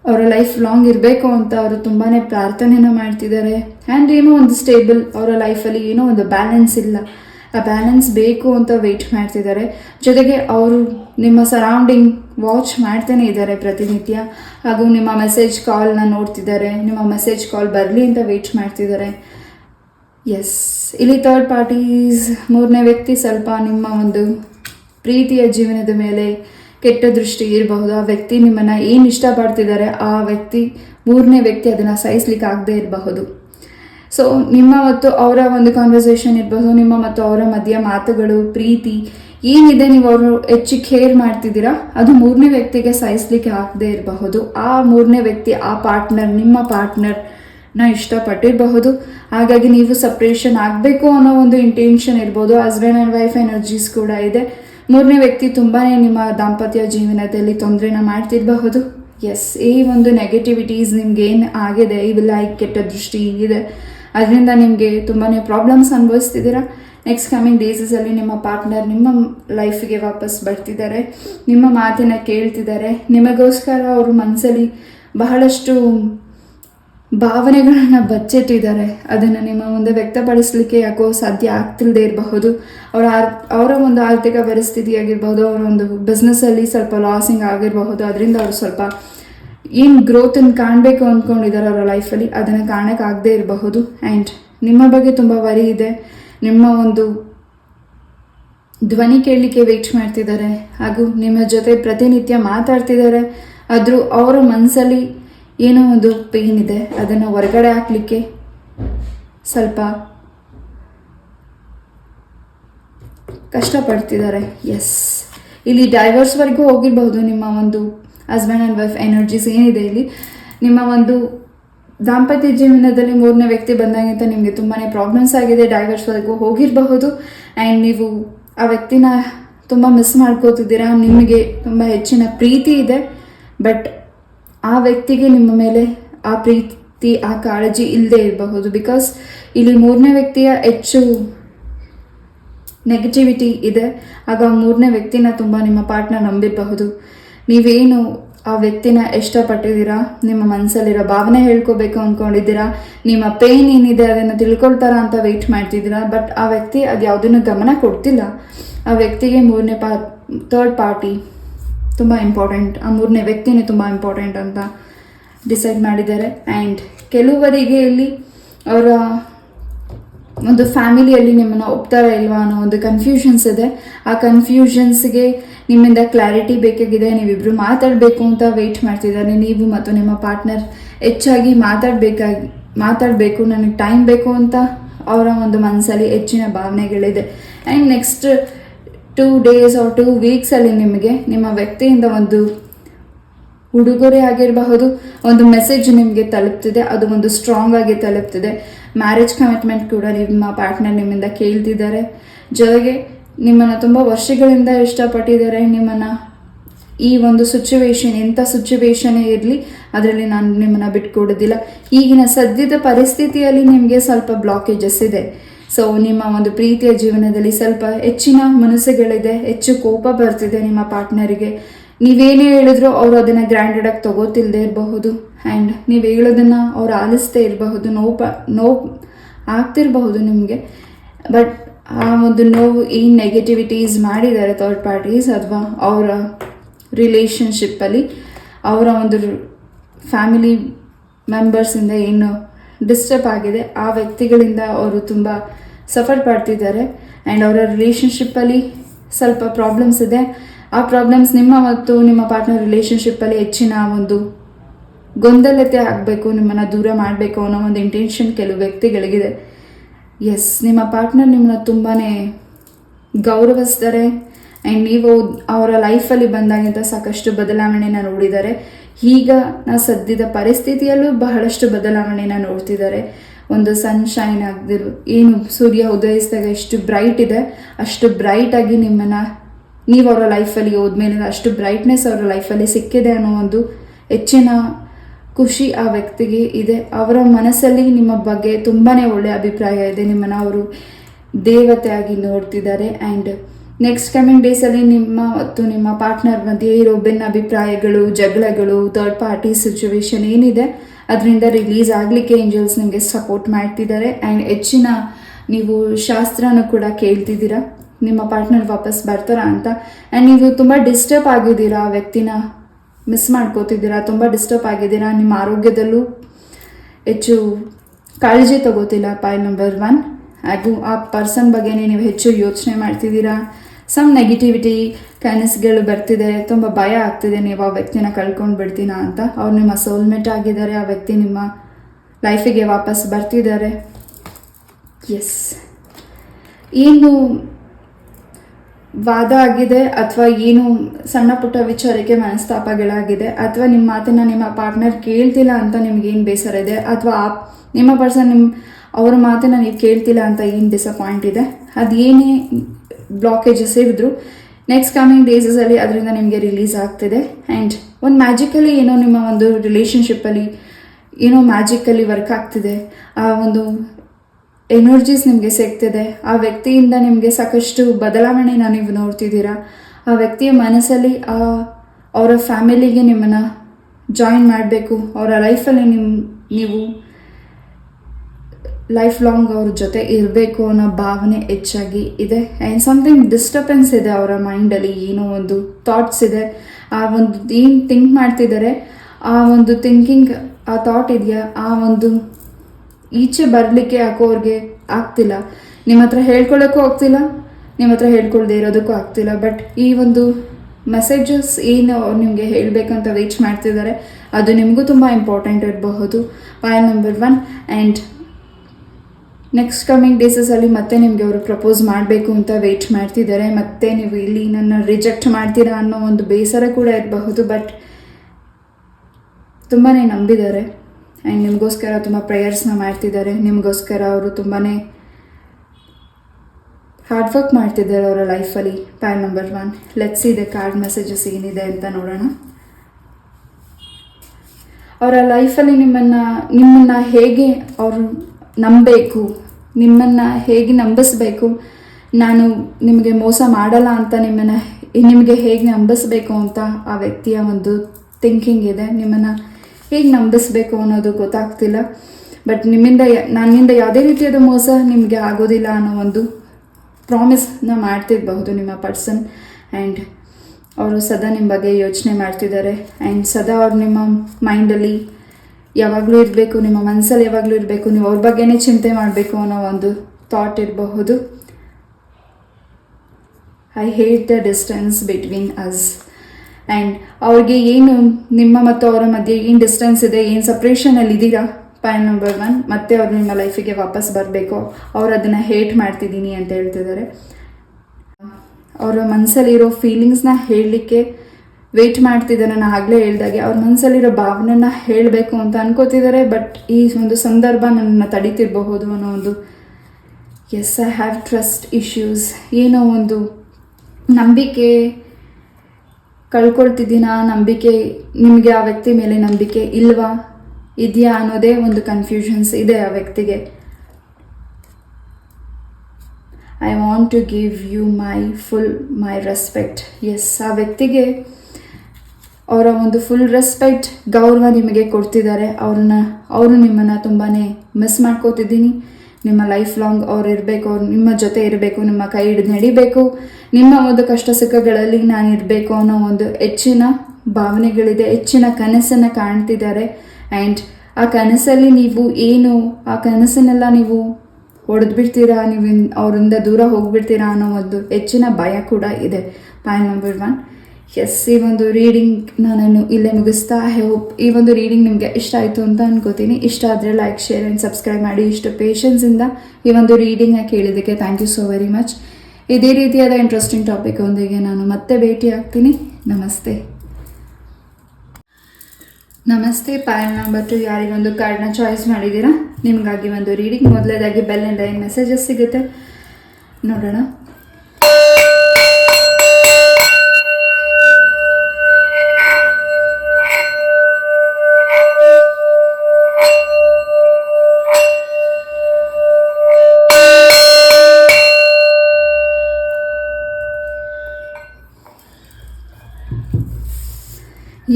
ಅವರ ಲೈಫ್ ಲಾಂಗ್ ಇರಬೇಕು ಅಂತ ಅವರು ತುಂಬಾ ಪ್ರಾರ್ಥನೆಯನ್ನು ಮಾಡ್ತಿದ್ದಾರೆ. ಆ್ಯಂಡ್ ಏನೋ ಒಂದು ಸ್ಟೇಬಲ್ ಅವರ ಲೈಫಲ್ಲಿ ಏನೋ ಒಂದು ಬ್ಯಾಲೆನ್ಸ್ ಇಲ್ಲ. ಆ ಬ್ಯಾಲೆನ್ಸ್ ಬೇಕು ಅಂತ ವೆಯ್ಟ್ ಮಾಡ್ತಿದ್ದಾರೆ. ಜೊತೆಗೆ ಅವರು ನಿಮ್ಮ ಸರೌಂಡಿಂಗ್ ವಾಚ್ ಮಾಡ್ತಾನೆ ಇದ್ದಾರೆ ಪ್ರತಿನಿತ್ಯ. ಹಾಗೂ ನಿಮ್ಮ ಮೆಸೇಜ್ ಕಾಲ್ನ ನೋಡ್ತಿದ್ದಾರೆ. ನಿಮ್ಮ ಮೆಸೇಜ್ ಕಾಲ್ ಬರಲಿ ಅಂತ ವೆಯ್ಟ್ ಮಾಡ್ತಿದ್ದಾರೆ. ಎಸ್ ಇಲ್ಲಿ ಥರ್ಡ್ ಪಾರ್ಟೀಸ್ ಮೂರನೇ ವ್ಯಕ್ತಿ ಸ್ವಲ್ಪ ನಿಮ್ಮ ಒಂದು ಪ್ರೀತಿಯ ಜೀವನದ ಮೇಲೆ ಕೆಟ್ಟ ದೃಷ್ಟಿ ಇರಬಹುದು. ಆ ವ್ಯಕ್ತಿ ನಿಮ್ಮನ್ನು ಏನು ಇಷ್ಟಪಡ್ತಿದ್ದಾರೆ, ಆ ವ್ಯಕ್ತಿ ಮೂರನೇ ವ್ಯಕ್ತಿ ಅದನ್ನು ಸಹಿಸ್ಲಿಕ್ಕೆ ಆಗದೇ ಇರಬಹುದು. ಸೊ ನಿಮ್ಮ ಮತ್ತು ಅವರ ಒಂದು ಕಾನ್ವರ್ಸೇಷನ್ ಇರ್ಬೋದು, ನಿಮ್ಮ ಮತ್ತು ಅವರ ಮಧ್ಯ ಮಾತುಗಳು, ಪ್ರೀತಿ, ಏನಿದೆ ನೀವು ಅವರು ಹೆಚ್ಚು ಕೇರ್ ಮಾಡ್ತಿದ್ದೀರಾ? ಅದು ಮೂರನೇ ವ್ಯಕ್ತಿಗೆ ಸಹಿಸ್ಲಿಕ್ಕೆ ಆಗದೆ ಇರಬಹುದು. ಆ ಮೂರನೇ ವ್ಯಕ್ತಿ, ಆ ಪಾರ್ಟ್ನರ್ ನಿಮ್ಮ ಪಾರ್ಟ್ನರ್ನ ಇಷ್ಟಪಟ್ಟಿರಬಹುದು. ಹಾಗಾಗಿ ನೀವು ಸಪ್ರೇಷನ್ ಆಗಬೇಕು ಅನ್ನೋ ಒಂದು ಇಂಟೆನ್ಷನ್ ಇರ್ಬೋದು. ಹಸ್ಬೆಂಡ್ ಆ್ಯಂಡ್ ವೈಫ್ ಎನರ್ಜೀಸ್ ಕೂಡ ಇದೆ. ಮೂರನೇ ವ್ಯಕ್ತಿ ತುಂಬಾ ನಿಮ್ಮ ದಾಂಪತ್ಯ ಜೀವನದಲ್ಲಿ ತೊಂದರೆನ ಮಾಡ್ತಿರಬಹುದು. ಎಸ್ ಈ ಒಂದು ನೆಗೆಟಿವಿಟೀಸ್ ನಿಮ್ಗೆ ಏನು ಆಗಿದೆ? ಇವೆಲ್ಲ ಕೆಟ್ಟ ದೃಷ್ಟಿ ಇದೆ. ಅದರಿಂದ ನಿಮಗೆ ತುಂಬಾ ಪ್ರಾಬ್ಲಮ್ಸ್ ಅನುಭವಿಸ್ತಿದ್ದೀರಾ? ನೆಕ್ಸ್ಟ್ ಕಮಿಂಗ್ ಡೇಸಸಲ್ಲಿ ನಿಮ್ಮ ಪಾರ್ಟ್ನರ್ ನಿಮ್ಮ ಲೈಫಿಗೆ ವಾಪಸ್ ಬರ್ತಿದ್ದಾರೆ. ನಿಮ್ಮ ಮಾತಿನ ಕೇಳ್ತಿದ್ದಾರೆ. ನಿಮಗೋಸ್ಕರ ಅವರು ಮನಸ್ಸಲ್ಲಿ ಬಹಳಷ್ಟು ಭಾವನೆಗಳನ್ನು ಬಚ್ಚಿಟ್ಟಿದ್ದಾರೆ. ಅದನ್ನು ನಿಮ್ಮ ಮುಂದೆ ವ್ಯಕ್ತಪಡಿಸಲಿಕ್ಕೆ ಯಾಕೋ ಸಾಧ್ಯ ಆಗ್ತಿಲ್ಲದೆ ಇರಬಹುದು. ಅವರ ಅವರ ಒಂದು ಆರ್ಥಿಕ ಪರಿಸ್ಥಿತಿ ಆಗಿರ್ಬೋದು ಅವರ ಒಂದು ಬಿಸ್ನೆಸ್ಸಲ್ಲಿ ಸ್ವಲ್ಪ ಲಾಸಿಂಗ್ ಆಗಿರಬಹುದು. ಅದರಿಂದ ಅವರು ಸ್ವಲ್ಪ ಏನು ಗ್ರೋತನ್ನು ಕಾಣಬೇಕು ಅಂದ್ಕೊಂಡಿದ್ದಾರೆ ಅವರ ಲೈಫಲ್ಲಿ ಅದನ್ನು ಕಾಣೋಕ್ಕಾಗದೇ ಇರಬಹುದು. ಆ್ಯಂಡ್ ನಿಮ್ಮ ಬಗ್ಗೆ ತುಂಬ ವರಿ ಇದೆ. ನಿಮ್ಮ ಒಂದು ಧ್ವನಿ ಕೇಳಲಿಕ್ಕೆ ವೇಟ್ ಮಾಡ್ತಿದ್ದಾರೆ. ಹಾಗೂ ನಿಮ್ಮ ಜೊತೆ ಪ್ರತಿನಿತ್ಯ ಮಾತಾಡ್ತಿದ್ದಾರೆ. ಆದರೂ ಅವರ ಮನಸ್ಸಲ್ಲಿ ಏನೋ ಒಂದು ಪೇನ್ ಇದೆ. ಅದನ್ನು ಹೊರಗಡೆ ಹಾಕ್ಲಿಕ್ಕೆ ಸ್ವಲ್ಪ ಕಷ್ಟಪಡ್ತಿದ್ದಾರೆ. ಎಸ್ ಇಲ್ಲಿ ಡೈವರ್ಸ್ವರೆಗೂ ಹೋಗಿರಬಹುದು ನಿಮ್ಮ ಒಂದು ಹಸ್ಬೆಂಡ್ ಆ್ಯಂಡ್ ವೈಫ್ ಎನರ್ಜೀಸ್ ಏನಿದೆ ಇಲ್ಲಿ? ನಿಮ್ಮ ಒಂದು ದಾಂಪತ್ಯ ಜೀವನದಲ್ಲಿ ಮೂರನೇ ವ್ಯಕ್ತಿ ಬಂದಾಗಿಂತ ನಿಮಗೆ ತುಂಬಾ ಪ್ರಾಬ್ಲಮ್ಸ್ ಆಗಿದೆ ಡೈವರ್ಸ್ವರೆಗೂ ಹೋಗಿರಬಹುದು. ಆ್ಯಂಡ್ ನೀವು ಆ ವ್ಯಕ್ತಿನ ತುಂಬ ಮಿಸ್ ಮಾಡ್ಕೋತಿದ್ದೀರಾ, ನಿಮಗೆ ತುಂಬ ಹೆಚ್ಚಿನ ಪ್ರೀತಿ ಇದೆ. ಬಟ್ ಆ ವ್ಯಕ್ತಿಗೆ ನಿಮ್ಮ ಮೇಲೆ ಆ ಪ್ರೀತಿ, ಆ ಕಾಳಜಿ ಇಲ್ಲದೆ ಇರಬಹುದು. ಬಿಕಾಸ್ ಇಲ್ಲಿ ಮೂರನೇ ವ್ಯಕ್ತಿಯ ಹೆಚ್ಚು ನೆಗೆಟಿವಿಟಿ ಇದೆ. ಆಗ ಮೂರನೇ ವ್ಯಕ್ತಿನ ತುಂಬ ನಿಮ್ಮ ಪಾರ್ಟ್ನರ್ ನಂಬಿರಬಹುದು. ನೀವೇನು ಆ ವ್ಯಕ್ತಿನ ಇಷ್ಟಪಟ್ಟಿದ್ದೀರಾ? ನಿಮ್ಮ ಮನಸ್ಸಲ್ಲಿರೋ ಭಾವನೆ ಹೇಳ್ಕೋಬೇಕು ಅಂದ್ಕೊಂಡಿದ್ದೀರಾ ನಿಮ್ಮ ಪೇನ್ ಏನಿದೆ ಅದನ್ನು ತಿಳ್ಕೊಳ್ತಾರ ಅಂತ ವೆಯ್ಟ್ ಮಾಡ್ತಿದ್ದೀರಾ? ಬಟ್ ಆ ವ್ಯಕ್ತಿ ಅದು ಯಾವುದನ್ನು ಗಮನ ಕೊಡ್ತಿಲ್ಲ. ಆ ವ್ಯಕ್ತಿಗೆ ಮೂರನೇ ಪಾ ಥರ್ಡ್ ಪಾರ್ಟಿ ತುಂಬ ಇಂಪಾರ್ಟೆಂಟ್ ಆ ಮೂರನೇ ವ್ಯಕ್ತಿನೇ ತುಂಬ ಇಂಪಾರ್ಟೆಂಟ್ ಅಂತ ಡಿಸೈಡ್ ಮಾಡಿದ್ದಾರೆ. ಆ್ಯಂಡ್ ಕೆಲವರಿಗೆ ಇಲ್ಲಿ ಅವರ ಒಂದು ಫ್ಯಾಮಿಲಿಯಲ್ಲಿ ನಿಮ್ಮನ್ನು ಒಪ್ತಾರ ಇಲ್ವಾ ಅನ್ನೋ ಒಂದು ಕನ್ಫ್ಯೂಷನ್ಸ್ ಇದೆ. ಆ ಕನ್ಫ್ಯೂಷನ್ಸ್ಗೆ ನಿಮ್ಮಿಂದ ಕ್ಲಾರಿಟಿ ಬೇಕಾಗಿದೆ ನೀವಿಬ್ಬರು ಮಾತಾಡಬೇಕು ಅಂತ ವೆಯ್ಟ್ ಮಾಡ್ತಿದ್ದಾರೆ. ನೀವು ಮತ್ತು ನಿಮ್ಮ ಪಾರ್ಟ್ನರ್ ಹೆಚ್ಚಾಗಿ ಮಾತಾಡಬೇಕಾಗಿ, ಮಾತಾಡಬೇಕು, ನನಗೆ ಟೈಮ್ ಬೇಕು ಅಂತ ಅವರ ಒಂದು ಮನಸ್ಸಲ್ಲಿ ಹೆಚ್ಚಿನ ಭಾವನೆಗಳಿದೆ. And next two days or two ವೀಕ್ಸಲ್ಲಿ ನಿಮಗೆ ನಿಮ್ಮ ವ್ಯಕ್ತಿಯಿಂದ ಒಂದು ಉಡುಗೊರೆ ಆಗಿರಬಹುದು, ಒಂದು ಮೆಸೇಜ್ ನಿಮಗೆ ತಲುಪ್ತಿದೆ. ಅದು ಒಂದು ಸ್ಟ್ರಾಂಗ್ ಆಗಿ ತಲುಪ್ತಿದೆ. ಮ್ಯಾರೇಜ್ ಕಮಿಟ್ಮೆಂಟ್ ಕೂಡ ನಿಮ್ಮ ಪಾರ್ಟ್ನರ್ ನಿಮ್ಮಿಂದ ಕೇಳ್ತಿದ್ದಾರೆ. ಜೊತೆಗೆ ನಿಮ್ಮನ್ನು ತುಂಬ ವರ್ಷಗಳಿಂದ ಇಷ್ಟಪಟ್ಟಿದ್ದಾರೆ. ನಿಮ್ಮನ್ನು ಈ ಒಂದು ಸಿಚುವೇಶನ್ ಎಂಥ ಸಿಚುವೇಶನೇ ಇರಲಿ, ಅದರಲ್ಲಿ ನಾನು ನಿಮ್ಮನ್ನು ಬಿಟ್ಕೊಡೋದಿಲ್ಲ. ಈಗಿನ ಸದ್ಯದ ಪರಿಸ್ಥಿತಿಯಲ್ಲಿ ನಿಮಗೆ ಸ್ವಲ್ಪ ಬ್ಲಾಕೇಜಸ್ ಇದೆ. ಸೊ ನಿಮ್ಮ ಒಂದು ಪ್ರೀತಿಯ ಜೀವನದಲ್ಲಿ ಸ್ವಲ್ಪ ಹೆಚ್ಚಿನ ಮನಸ್ಸುಗಳಿದೆ, ಹೆಚ್ಚು ಕೋಪ ಬರ್ತಿದೆ ನಿಮ್ಮ ಪಾರ್ಟ್ನರಿಗೆ. ನೀವೇನೇ ಹೇಳಿದ್ರು ಅವರು ಅದನ್ನು ಗ್ರ್ಯಾಂಡೆಡಾಗಿ ತಗೋತಿಲ್ಲದೆ ಇರಬಹುದು. ಆ್ಯಂಡ್ ನೀವು ಹೇಳೋದನ್ನು ಅವ್ರು ಆಲಿಸ್ತೇ ಇರಬಹುದು, ನೋವು ಪ, ನೋವು ಆಗ್ತಿರಬಹುದು ನಿಮಗೆ. ಬಟ್ ಆ ಒಂದು ನೋವು ಏನು ನೆಗೆಟಿವಿಟೀಸ್ ಮಾಡಿದ್ದಾರೆ ಥರ್ಡ್ ಪಾರ್ಟೀಸ್ ಅಥವಾ ಅವರ ರಿಲೇಷನ್ಶಿಪ್ಪಲ್ಲಿ ಅವರ ಒಂದು ಫ್ಯಾಮಿಲಿ ಮೆಂಬರ್ಸಿಂದ ಏನು ಡಿಸ್ಟರ್ಬ್ ಆಗಿದೆ, ಆ ವ್ಯಕ್ತಿಗಳಿಂದ ಅವರು ತುಂಬ ಸಫರ್ ಪಡ್ತಿದ್ದಾರೆ. ಆ್ಯಂಡ್ ಅವರ ರಿಲೇಷನ್ಶಿಪ್ಪಲ್ಲಿ ಸ್ವಲ್ಪ ಪ್ರಾಬ್ಲಮ್ಸ್ ಇದೆ. ಆ ಪ್ರಾಬ್ಲಮ್ಸ್ ನಿಮ್ಮ ಮತ್ತು ನಿಮ್ಮ ಪಾರ್ಟ್ನರ್ ರಿಲೇಷನ್ಶಿಪ್ಪಲ್ಲಿ ಹೆಚ್ಚಿನ ಒಂದು ಗೊಂದಲತೆ ಆಗಬೇಕು, ನಿಮ್ಮನ್ನು ದೂರ ಮಾಡಬೇಕು ಅನ್ನೋ ಒಂದು ಇಂಟೆನ್ಷನ್ ಕೆಲವು ವ್ಯಕ್ತಿಗಳಿಗಿದೆ. ಎಸ್ ನಿಮ್ಮ ಪಾರ್ಟ್ನರ್ ನಿಮ್ಮನ್ನ ತುಂಬಾ ಗೌರವಿಸ್ತಾರೆ. ಆ್ಯಂಡ್ ನೀವು ಅವರ ಲೈಫಲ್ಲಿ ಬಂದಾಗಿಂತ ಸಾಕಷ್ಟು ಬದಲಾವಣೆನ ನೋಡಿದ್ದಾರೆ. ಈಗ ನಾ ಸದ್ಯದ ಪರಿಸ್ಥಿತಿಯಲ್ಲೂ ಬಹಳಷ್ಟು ಬದಲಾವಣೆನ ನೋಡ್ತಿದ್ದಾರೆ. ಒಂದು ಸನ್ಶೈನ್ ಆಗದಿರು, ಏನು ಸೂರ್ಯ ಉದಯಿಸಿದಾಗ ಎಷ್ಟು ಬ್ರೈಟ್ ಇದೆ, ಅಷ್ಟು ಬ್ರೈಟಾಗಿ ನಿಮ್ಮನ್ನು ನೀವು ಅವರ ಲೈಫಲ್ಲಿ ಹೋದ್ಮೇಲೆ ಅಷ್ಟು ಬ್ರೈಟ್ನೆಸ್ ಅವರ ಲೈಫಲ್ಲಿ ಸಿಕ್ಕಿದೆ ಅನ್ನೋ ಒಂದು ಹೆಚ್ಚಿನ ಖುಷಿ ಆ ವ್ಯಕ್ತಿಗೆ ಇದೆ. ಅವರ ಮನಸ್ಸಲ್ಲಿ ನಿಮ್ಮ ಬಗ್ಗೆ ತುಂಬಾ ಒಳ್ಳೆಯ ಅಭಿಪ್ರಾಯ ಇದೆ. ನಿಮ್ಮನ್ನು ಅವರು ದೇವತೆಯಾಗಿ ನೋಡ್ತಿದ್ದಾರೆ. ಆ್ಯಂಡ್ ನೆಕ್ಸ್ಟ್ ಕಮಿಂಗ್ ಡೇಸಲ್ಲಿ ನಿಮ್ಮ ಮತ್ತು ನಿಮ್ಮ ಪಾರ್ಟ್ನರ್ ಮಧ್ಯೆ ಇರೋ ಬೆನ್ನ ಅಭಿಪ್ರಾಯಗಳು, ಜಗಳಗಳು ಥರ್ಡ್ ಪಾರ್ಟಿ ಸಿಚುವೇಶನ್ ಏನಿದೆ, ಅದರಿಂದ ರಿಲೀಸ್ ಆಗಲಿಕ್ಕೆ ಏಂಜಲ್ಸ್ ನಿಮಗೆ ಸಪೋರ್ಟ್ ಮಾಡ್ತಿದ್ದಾರೆ. ಆ್ಯಂಡ್ ಹೆಚ್ಚಿನ ನೀವು ಶಾಸ್ತ್ರನೂ ಕೂಡ ಕೇಳ್ತಿದ್ದೀರಾ. ನಿಮ್ಮ ಪಾರ್ಟ್ನರ್ ವಾಪಸ್ ಬರ್ತಾರಾ ಅಂತ. ಆ್ಯಂಡ್ ನೀವು ತುಂಬ ಡಿಸ್ಟರ್ಬ್ ಆಗಿದ್ದೀರಾ ಆ ವ್ಯಕ್ತಿನ ಮಿಸ್ ಮಾಡ್ಕೋತಿದ್ದೀರಾ? ತುಂಬ ಡಿಸ್ಟರ್ಬ್ ಆಗಿದ್ದೀರಾ? ನಿಮ್ಮ ಆರೋಗ್ಯದಲ್ಲೂ ಹೆಚ್ಚು ಕಾಳಜಿ ತಗೋತಿಲ್ಲ ಪಾಯಿಂಟ್ ನಂಬರ್ ಒನ್ ಹಾಗೂ ಆ ಪರ್ಸನ್ ಬಗ್ಗೆನೇ ನೀವು ಹೆಚ್ಚು ಯೋಚನೆ ಮಾಡ್ತಿದ್ದೀರಾ? ಸಮ್ ನೆಗೆಟಿವಿಟಿ ಕನಸುಗಳು ಬರ್ತಿದೆ. ತುಂಬ ಭಯ ಆಗ್ತಿದೆ. ನೀವು ಆ ವ್ಯಕ್ತಿನ ಕಳ್ಕೊಂಡು ಬಿಡ್ತೀನ ಅಂತ. ಅವ್ರು ನಿಮ್ಮ ಸೋಲ್ಮೇಟ್ ಆಗಿದ್ದಾರೆ. ಆ ವ್ಯಕ್ತಿ ನಿಮ್ಮ ಲೈಫಿಗೆ ವಾಪಸ್ ಬರ್ತಿದ್ದಾರೆ. ಎಸ್ ಏನು ವಾದ ಆಗಿದೆ ಅಥವಾ ಏನು ಸಣ್ಣ ಪುಟ್ಟ ವಿಚಾರಕ್ಕೆ ಮನಸ್ತಾಪಗಳಾಗಿದೆ ಅಥವಾ ನಿಮ್ಮ ಮಾತನ್ನ ನಿಮ್ಮ ಪಾರ್ಟ್ನರ್ ಕೇಳ್ತಿಲ್ಲ ಅಂತ ನಿಮ್ಗೇನು ಬೇಸರ ಇದೆ ಅಥವಾ ನಿಮ್ಮ ಪರ್ಸನ್ ನಿಮ್ಮ ಅವ್ರ ಮಾತನ್ನ ನೀವು ಕೇಳ್ತಿಲ್ಲ ಅಂತ ಏನು ಡಿಸಪಾಯಿಂಟ್ ಇದೆ? ಅದೇನೇ ಬ್ಲಾಕೇಜಸ್ ಇದ್ದರೂ ನೆಕ್ಸ್ಟ್ ಕಮಿಂಗ್ ಡೇಸಸಲ್ಲಿ ಅದರಿಂದ ನಿಮಗೆ ರಿಲೀಸ್ ಆಗ್ತಿದೆ. ಆ್ಯಂಡ್ ಒಂದು ಮ್ಯಾಜಿಕಲಿ ಏನೋ ನಿಮ್ಮ ಒಂದು ರಿಲೇಷನ್ಶಿಪ್ಪಲ್ಲಿ ಏನೋ ಮ್ಯಾಜಿಕಲ್ಲಿ ವರ್ಕ್ ಆಗ್ತಿದೆ. ಆ ಒಂದು ಎನರ್ಜೀಸ್ ನಿಮಗೆ ಸಿಗ್ತಿದೆ. ಆ ವ್ಯಕ್ತಿಯಿಂದ ನಿಮಗೆ ಸಾಕಷ್ಟು ಬದಲಾವಣೆನ ನೀವು ನೋಡ್ತಿದ್ದೀರಾ? ಆ ವ್ಯಕ್ತಿಯ ಮನಸ್ಸಲ್ಲಿ, ಆ ಅವರ ಫ್ಯಾಮಿಲಿಗೆ ನಿಮ್ಮನ್ನು ಜಾಯಿನ್ ಮಾಡಬೇಕು. ಅವರ ಲೈಫಲ್ಲಿ ನಿಮ್ಮ ನೀವು ಲೈಫ್ ಲಾಂಗ್ ಅವ್ರ ಜೊತೆ ಇರಬೇಕು ಅನ್ನೋ ಭಾವನೆ ಹೆಚ್ಚಾಗಿ ಇದೆ. ಆ್ಯಂಡ್ ಸಮಥಿಂಗ್ ಡಿಸ್ಟರ್ಬೆನ್ಸ್ ಇದೆ ಅವರ ಮೈಂಡಲ್ಲಿ ಏನೋ ಒಂದು ಥಾಟ್ಸ್ ಇದೆ. ಆ ಒಂದು ಏನು ಥಿಂಕ್ ಮಾಡ್ತಿದ್ದಾರೆ? ಆ ಒಂದು ಥಿಂಕಿಂಗ್ ಆ ಥಾಟ್ ಇದೆಯಾ? ಆ ಒಂದು ಈಚೆ ಬರಲಿಕ್ಕೆ ಯಾಕೋ ಅವ್ರಿಗೆ ಆಗ್ತಿಲ್ಲ. ನಿಮ್ಮ ಹತ್ರ ಹೇಳ್ಕೊಳ್ಳೋಕ್ಕೂ ಆಗ್ತಿಲ್ಲ, ನಿಮ್ಮ ಹತ್ರ ಹೇಳ್ಕೊಳ್ದೇ ಇರೋದಕ್ಕೂ ಆಗ್ತಿಲ್ಲ. ಬಟ್ ಈ ಒಂದು ಮೆಸೇಜಸ್ ಏನು ಅವ್ರು ನಿಮಗೆ ಹೇಳಬೇಕಂತ ರೀಚ್ ಮಾಡ್ತಿದ್ದಾರೆ, ಅದು ನಿಮಗೂ ತುಂಬ ಇಂಪಾರ್ಟೆಂಟ್ ಇರಬಹುದು. Pile number one and next coming ಡೇಸಸಲ್ಲಿ ಮತ್ತೆ ನಿಮಗೆ ಅವರು ಪ್ರಪೋಸ್ ಮಾಡಬೇಕು ಅಂತ ವೆಯ್ಟ್ ಮಾಡ್ತಿದ್ದಾರೆ. ಮತ್ತೆ ನೀವು ಇಲ್ಲಿ ನನ್ನ ರಿಜೆಕ್ಟ್ ಮಾಡ್ತೀರಾ ಅನ್ನೋ ಒಂದು ಬೇಸರ ಕೂಡ ಇರಬಹುದು ಬಟ್ ತುಂಬಾ ನಂಬಿದ್ದಾರೆ. ಆ್ಯಂಡ್ ನಿಮಗೋಸ್ಕರ ತುಂಬ ಪ್ರೇಯರ್ಸ್ನ ಮಾಡ್ತಿದ್ದಾರೆ. ನಿಮಗೋಸ್ಕರ ಅವರು ತುಂಬಾ ಹಾರ್ಡ್ ವರ್ಕ್ ಮಾಡ್ತಿದ್ದಾರೆ ಅವರ ಲೈಫಲ್ಲಿ ಪ್ಯಾನ್ ನಂಬರ್ ಒನ್ ಲೆಟ್ಸ್ ಇದೆ ಕಾರ್ಡ್ ಮೆಸೇಜಸ್ ಏನಿದೆ ಅಂತ ನೋಡೋಣ. ಅವರ ಲೈಫಲ್ಲಿ ನಿಮ್ಮನ್ನು ನಿಮ್ಮನ್ನು ಹೇಗೆ ಅವರು ನಂಬಬೇಕು, ನಿಮ್ಮನ್ನು ಹೇಗೆ ನಂಬಿಸ್ಬೇಕು, ನಾನು ನಿಮಗೆ ಮೋಸ ಮಾಡಲ್ಲ ಅಂತ ನಿಮ್ಮನ್ನು, ನಿಮಗೆ ಹೇಗೆ ನಂಬಿಸ್ಬೇಕು ಅಂತ ಆ ವ್ಯಕ್ತಿಯ ಒಂದು ಥಿಂಕಿಂಗ್ ಇದೆ. ನಿಮ್ಮನ್ನು ಹೇಗೆ ನಂಬಿಸ್ಬೇಕು ಅನ್ನೋದು ಗೊತ್ತಾಗ್ತಿಲ್ಲ. ಬಟ್ ನಿಮ್ಮಿಂದ ನನ್ನಿಂದ ಯಾವುದೇ ರೀತಿಯಾದ ಮೋಸ ನಿಮಗೆ ಆಗೋದಿಲ್ಲ ಅನ್ನೋ ಒಂದು ಪ್ರಾಮಿಸ್ನ ಮಾಡ್ತಿರಬಹುದು ನಿಮ್ಮ ಪರ್ಸನ್ ಆ್ಯಂಡ್ ಅವರು ಸದಾ ನಿಮ್ಮ ಬಗ್ಗೆ ಯೋಚನೆ ಮಾಡ್ತಿದ್ದಾರೆ. ಆ್ಯಂಡ್ ಸದಾ ಅವ್ರು ನಿಮ್ಮ ಮೈಂಡಲ್ಲಿ ಯಾವಾಗಲೂ ಇರಬೇಕು, ನಿಮ್ಮ ಮನಸ್ಸಲ್ಲಿ ಯಾವಾಗಲೂ ಇರಬೇಕು, ನೀವು ಅವ್ರ ಬಗ್ಗೆನೇ ಚಿಂತೆ ಮಾಡಬೇಕು ಅನ್ನೋ ಒಂದು ಥಾಟ್ ಇರಬಹುದು. I hate the distance between us and ಅವ್ರಿಗೆ ಏನು ನಿಮ್ಮ ಮತ್ತು ಅವರ ಮಧ್ಯೆ ಏನು ಡಿಸ್ಟೆನ್ಸ್ ಇದೆ, ಏನು ಸಪ್ರೇಷನಲ್ಲಿ ಇದ್ದೀರಾ? ಪಾಯಿಂಟ್ ನಂಬರ್ ಒನ್ ಮತ್ತೆ ಅವ್ರು ನಿಮ್ಮ ಲೈಫಿಗೆ ವಾಪಸ್ ಬರಬೇಕು. ಅವ್ರು ಅದನ್ನು ಹೇಟ್ ಮಾಡ್ತಿದ್ದೀನಿ ಅಂತ ಹೇಳ್ತಿದ್ದಾರೆ. ಅವರ ಮನಸ್ಸಲ್ಲಿರೋ ಫೀಲಿಂಗ್ಸ್ನ ಹೇಳಲಿಕ್ಕೆ ವೇಟ್ ಮಾಡ್ತಿದ್ದಾರೆ. ನಾನು ಆಗಲೇ ಹೇಳ್ದಾಗೆ ಅವ್ರ ಮನಸ್ಸಲ್ಲಿರೋ ಭಾವನೆನ ಹೇಳಬೇಕು ಅಂತ ಅನ್ಕೋತಿದ್ದಾರೆ. ಬಟ್ ಈ ಒಂದು ಸಂದರ್ಭ ನನ್ನನ್ನು ತಡೀತಿರಬಹುದು ಅನ್ನೋ ಒಂದು yes I have trust issues ಏನೋ ಒಂದು ನಂಬಿಕೆ ಕಳ್ಕೊಳ್ತಿದ್ದೀನಾ? ನಂಬಿಕೆ, ನಿಮಗೆ ಆ ವ್ಯಕ್ತಿ ಮೇಲೆ ನಂಬಿಕೆ ಇಲ್ವಾ? ಇದೆಯಾ ಅನ್ನೋದೇ ಒಂದು ಕನ್ಫ್ಯೂಷನ್ಸ್ ಇದೆ ಆ ವ್ಯಕ್ತಿಗೆ. I want to give you my full my respect yes ಆ ವ್ಯಕ್ತಿಗೆ ಅವರ ಒಂದು ಫುಲ್ ರೆಸ್ಪೆಕ್ಟ್ ಗೌರವ ನಿಮಗೆ ಕೊಡ್ತಿದ್ದಾರೆ. ಅವ್ರನ್ನ, ಅವರು ನಿಮ್ಮನ್ನು ತುಂಬಾ ಮಿಸ್ ಮಾಡ್ಕೋತಿದ್ದೀನಿ. ನಿಮ್ಮ ಲೈಫ್ ಲಾಂಗ್ ಅವ್ರು ಇರಬೇಕು, ಅವ್ರು ನಿಮ್ಮ ಜೊತೆ ಇರಬೇಕು, ನಿಮ್ಮ ಕೈ ಹಿಡಿದು ನಡಿಬೇಕು. ನಿಮ್ಮ ಒಂದು ಕಷ್ಟ ಸುಖಗಳಲ್ಲಿ ನಾನು ಇರಬೇಕು ಅನ್ನೋ ಒಂದು ಹೆಚ್ಚಿನ ಭಾವನೆಗಳಿದೆ, ಹೆಚ್ಚಿನ ಕನಸನ್ನು ಕಾಣ್ತಿದ್ದಾರೆ. ಆ್ಯಂಡ್ ಆ ಕನಸಲ್ಲಿ ನೀವು ಏನು, ಆ ಕನಸನ್ನೆಲ್ಲ ನೀವು ಹೊಡೆದು ಬಿಡ್ತೀರಾ ನೀವು ಅವರಿಂದ ದೂರ ಹೋಗ್ಬಿಡ್ತೀರಾ ಅನ್ನೋ ಒಂದು ಹೆಚ್ಚಿನ ಭಯ ಕೂಡ ಇದೆ. ಪಾಯಿಂಟ್ ನಂಬರ್ ಒನ್ ಎಸ್ ಈ ಒಂದು ರೀಡಿಂಗ್ ನಾನು ಇಲ್ಲೇ ಮುಗಿಸ್ತಾ ಐ ಹೋಪ್ ಈ ಒಂದು ರೀಡಿಂಗ್ ನಿಮಗೆ ಇಷ್ಟ ಆಯಿತು ಅಂತ ಅನ್ಕೋತೀನಿ. ಇಷ್ಟ ಆದರೆ ಲೈಕ್ ಶೇರ್ ಆ್ಯಂಡ್ ಸಬ್ಸ್ಕ್ರೈಬ್ ಮಾಡಿ. ಇಷ್ಟು ಪೇಷನ್ಸಿಂದ ಈ ಒಂದು ರೀಡಿಂಗ್ನ ಕೇಳಿದ್ದಕ್ಕೆ thank you so very much ಇದೇ ರೀತಿಯಾದ ಇಂಟ್ರೆಸ್ಟಿಂಗ್ ಟಾಪಿಕ್ ಒಂದಿಗೆ ನಾನು ಮತ್ತೆ ಭೇಟಿ ಆಗ್ತೀನಿ. ನಮಸ್ತೆ. ನಮಸ್ತೆ ಪ್ಯಾನ್ ನಂಬರ್ ಟು ಯಾರಿಗೊಂದು ಕಾರ್ಡ್ನ ಚಾಯ್ಸ್ ಮಾಡಿದ್ದೀರಾ? ನಿಮಗಾಗಿ ಒಂದು ರೀಡಿಂಗ್ ಮೊದಲೇದಾಗಿ ಬೆಲ್ಲಿಂದ ಏನು ಮೆಸೇಜಸ್ ಸಿಗುತ್ತೆ. ನೋಡೋಣ.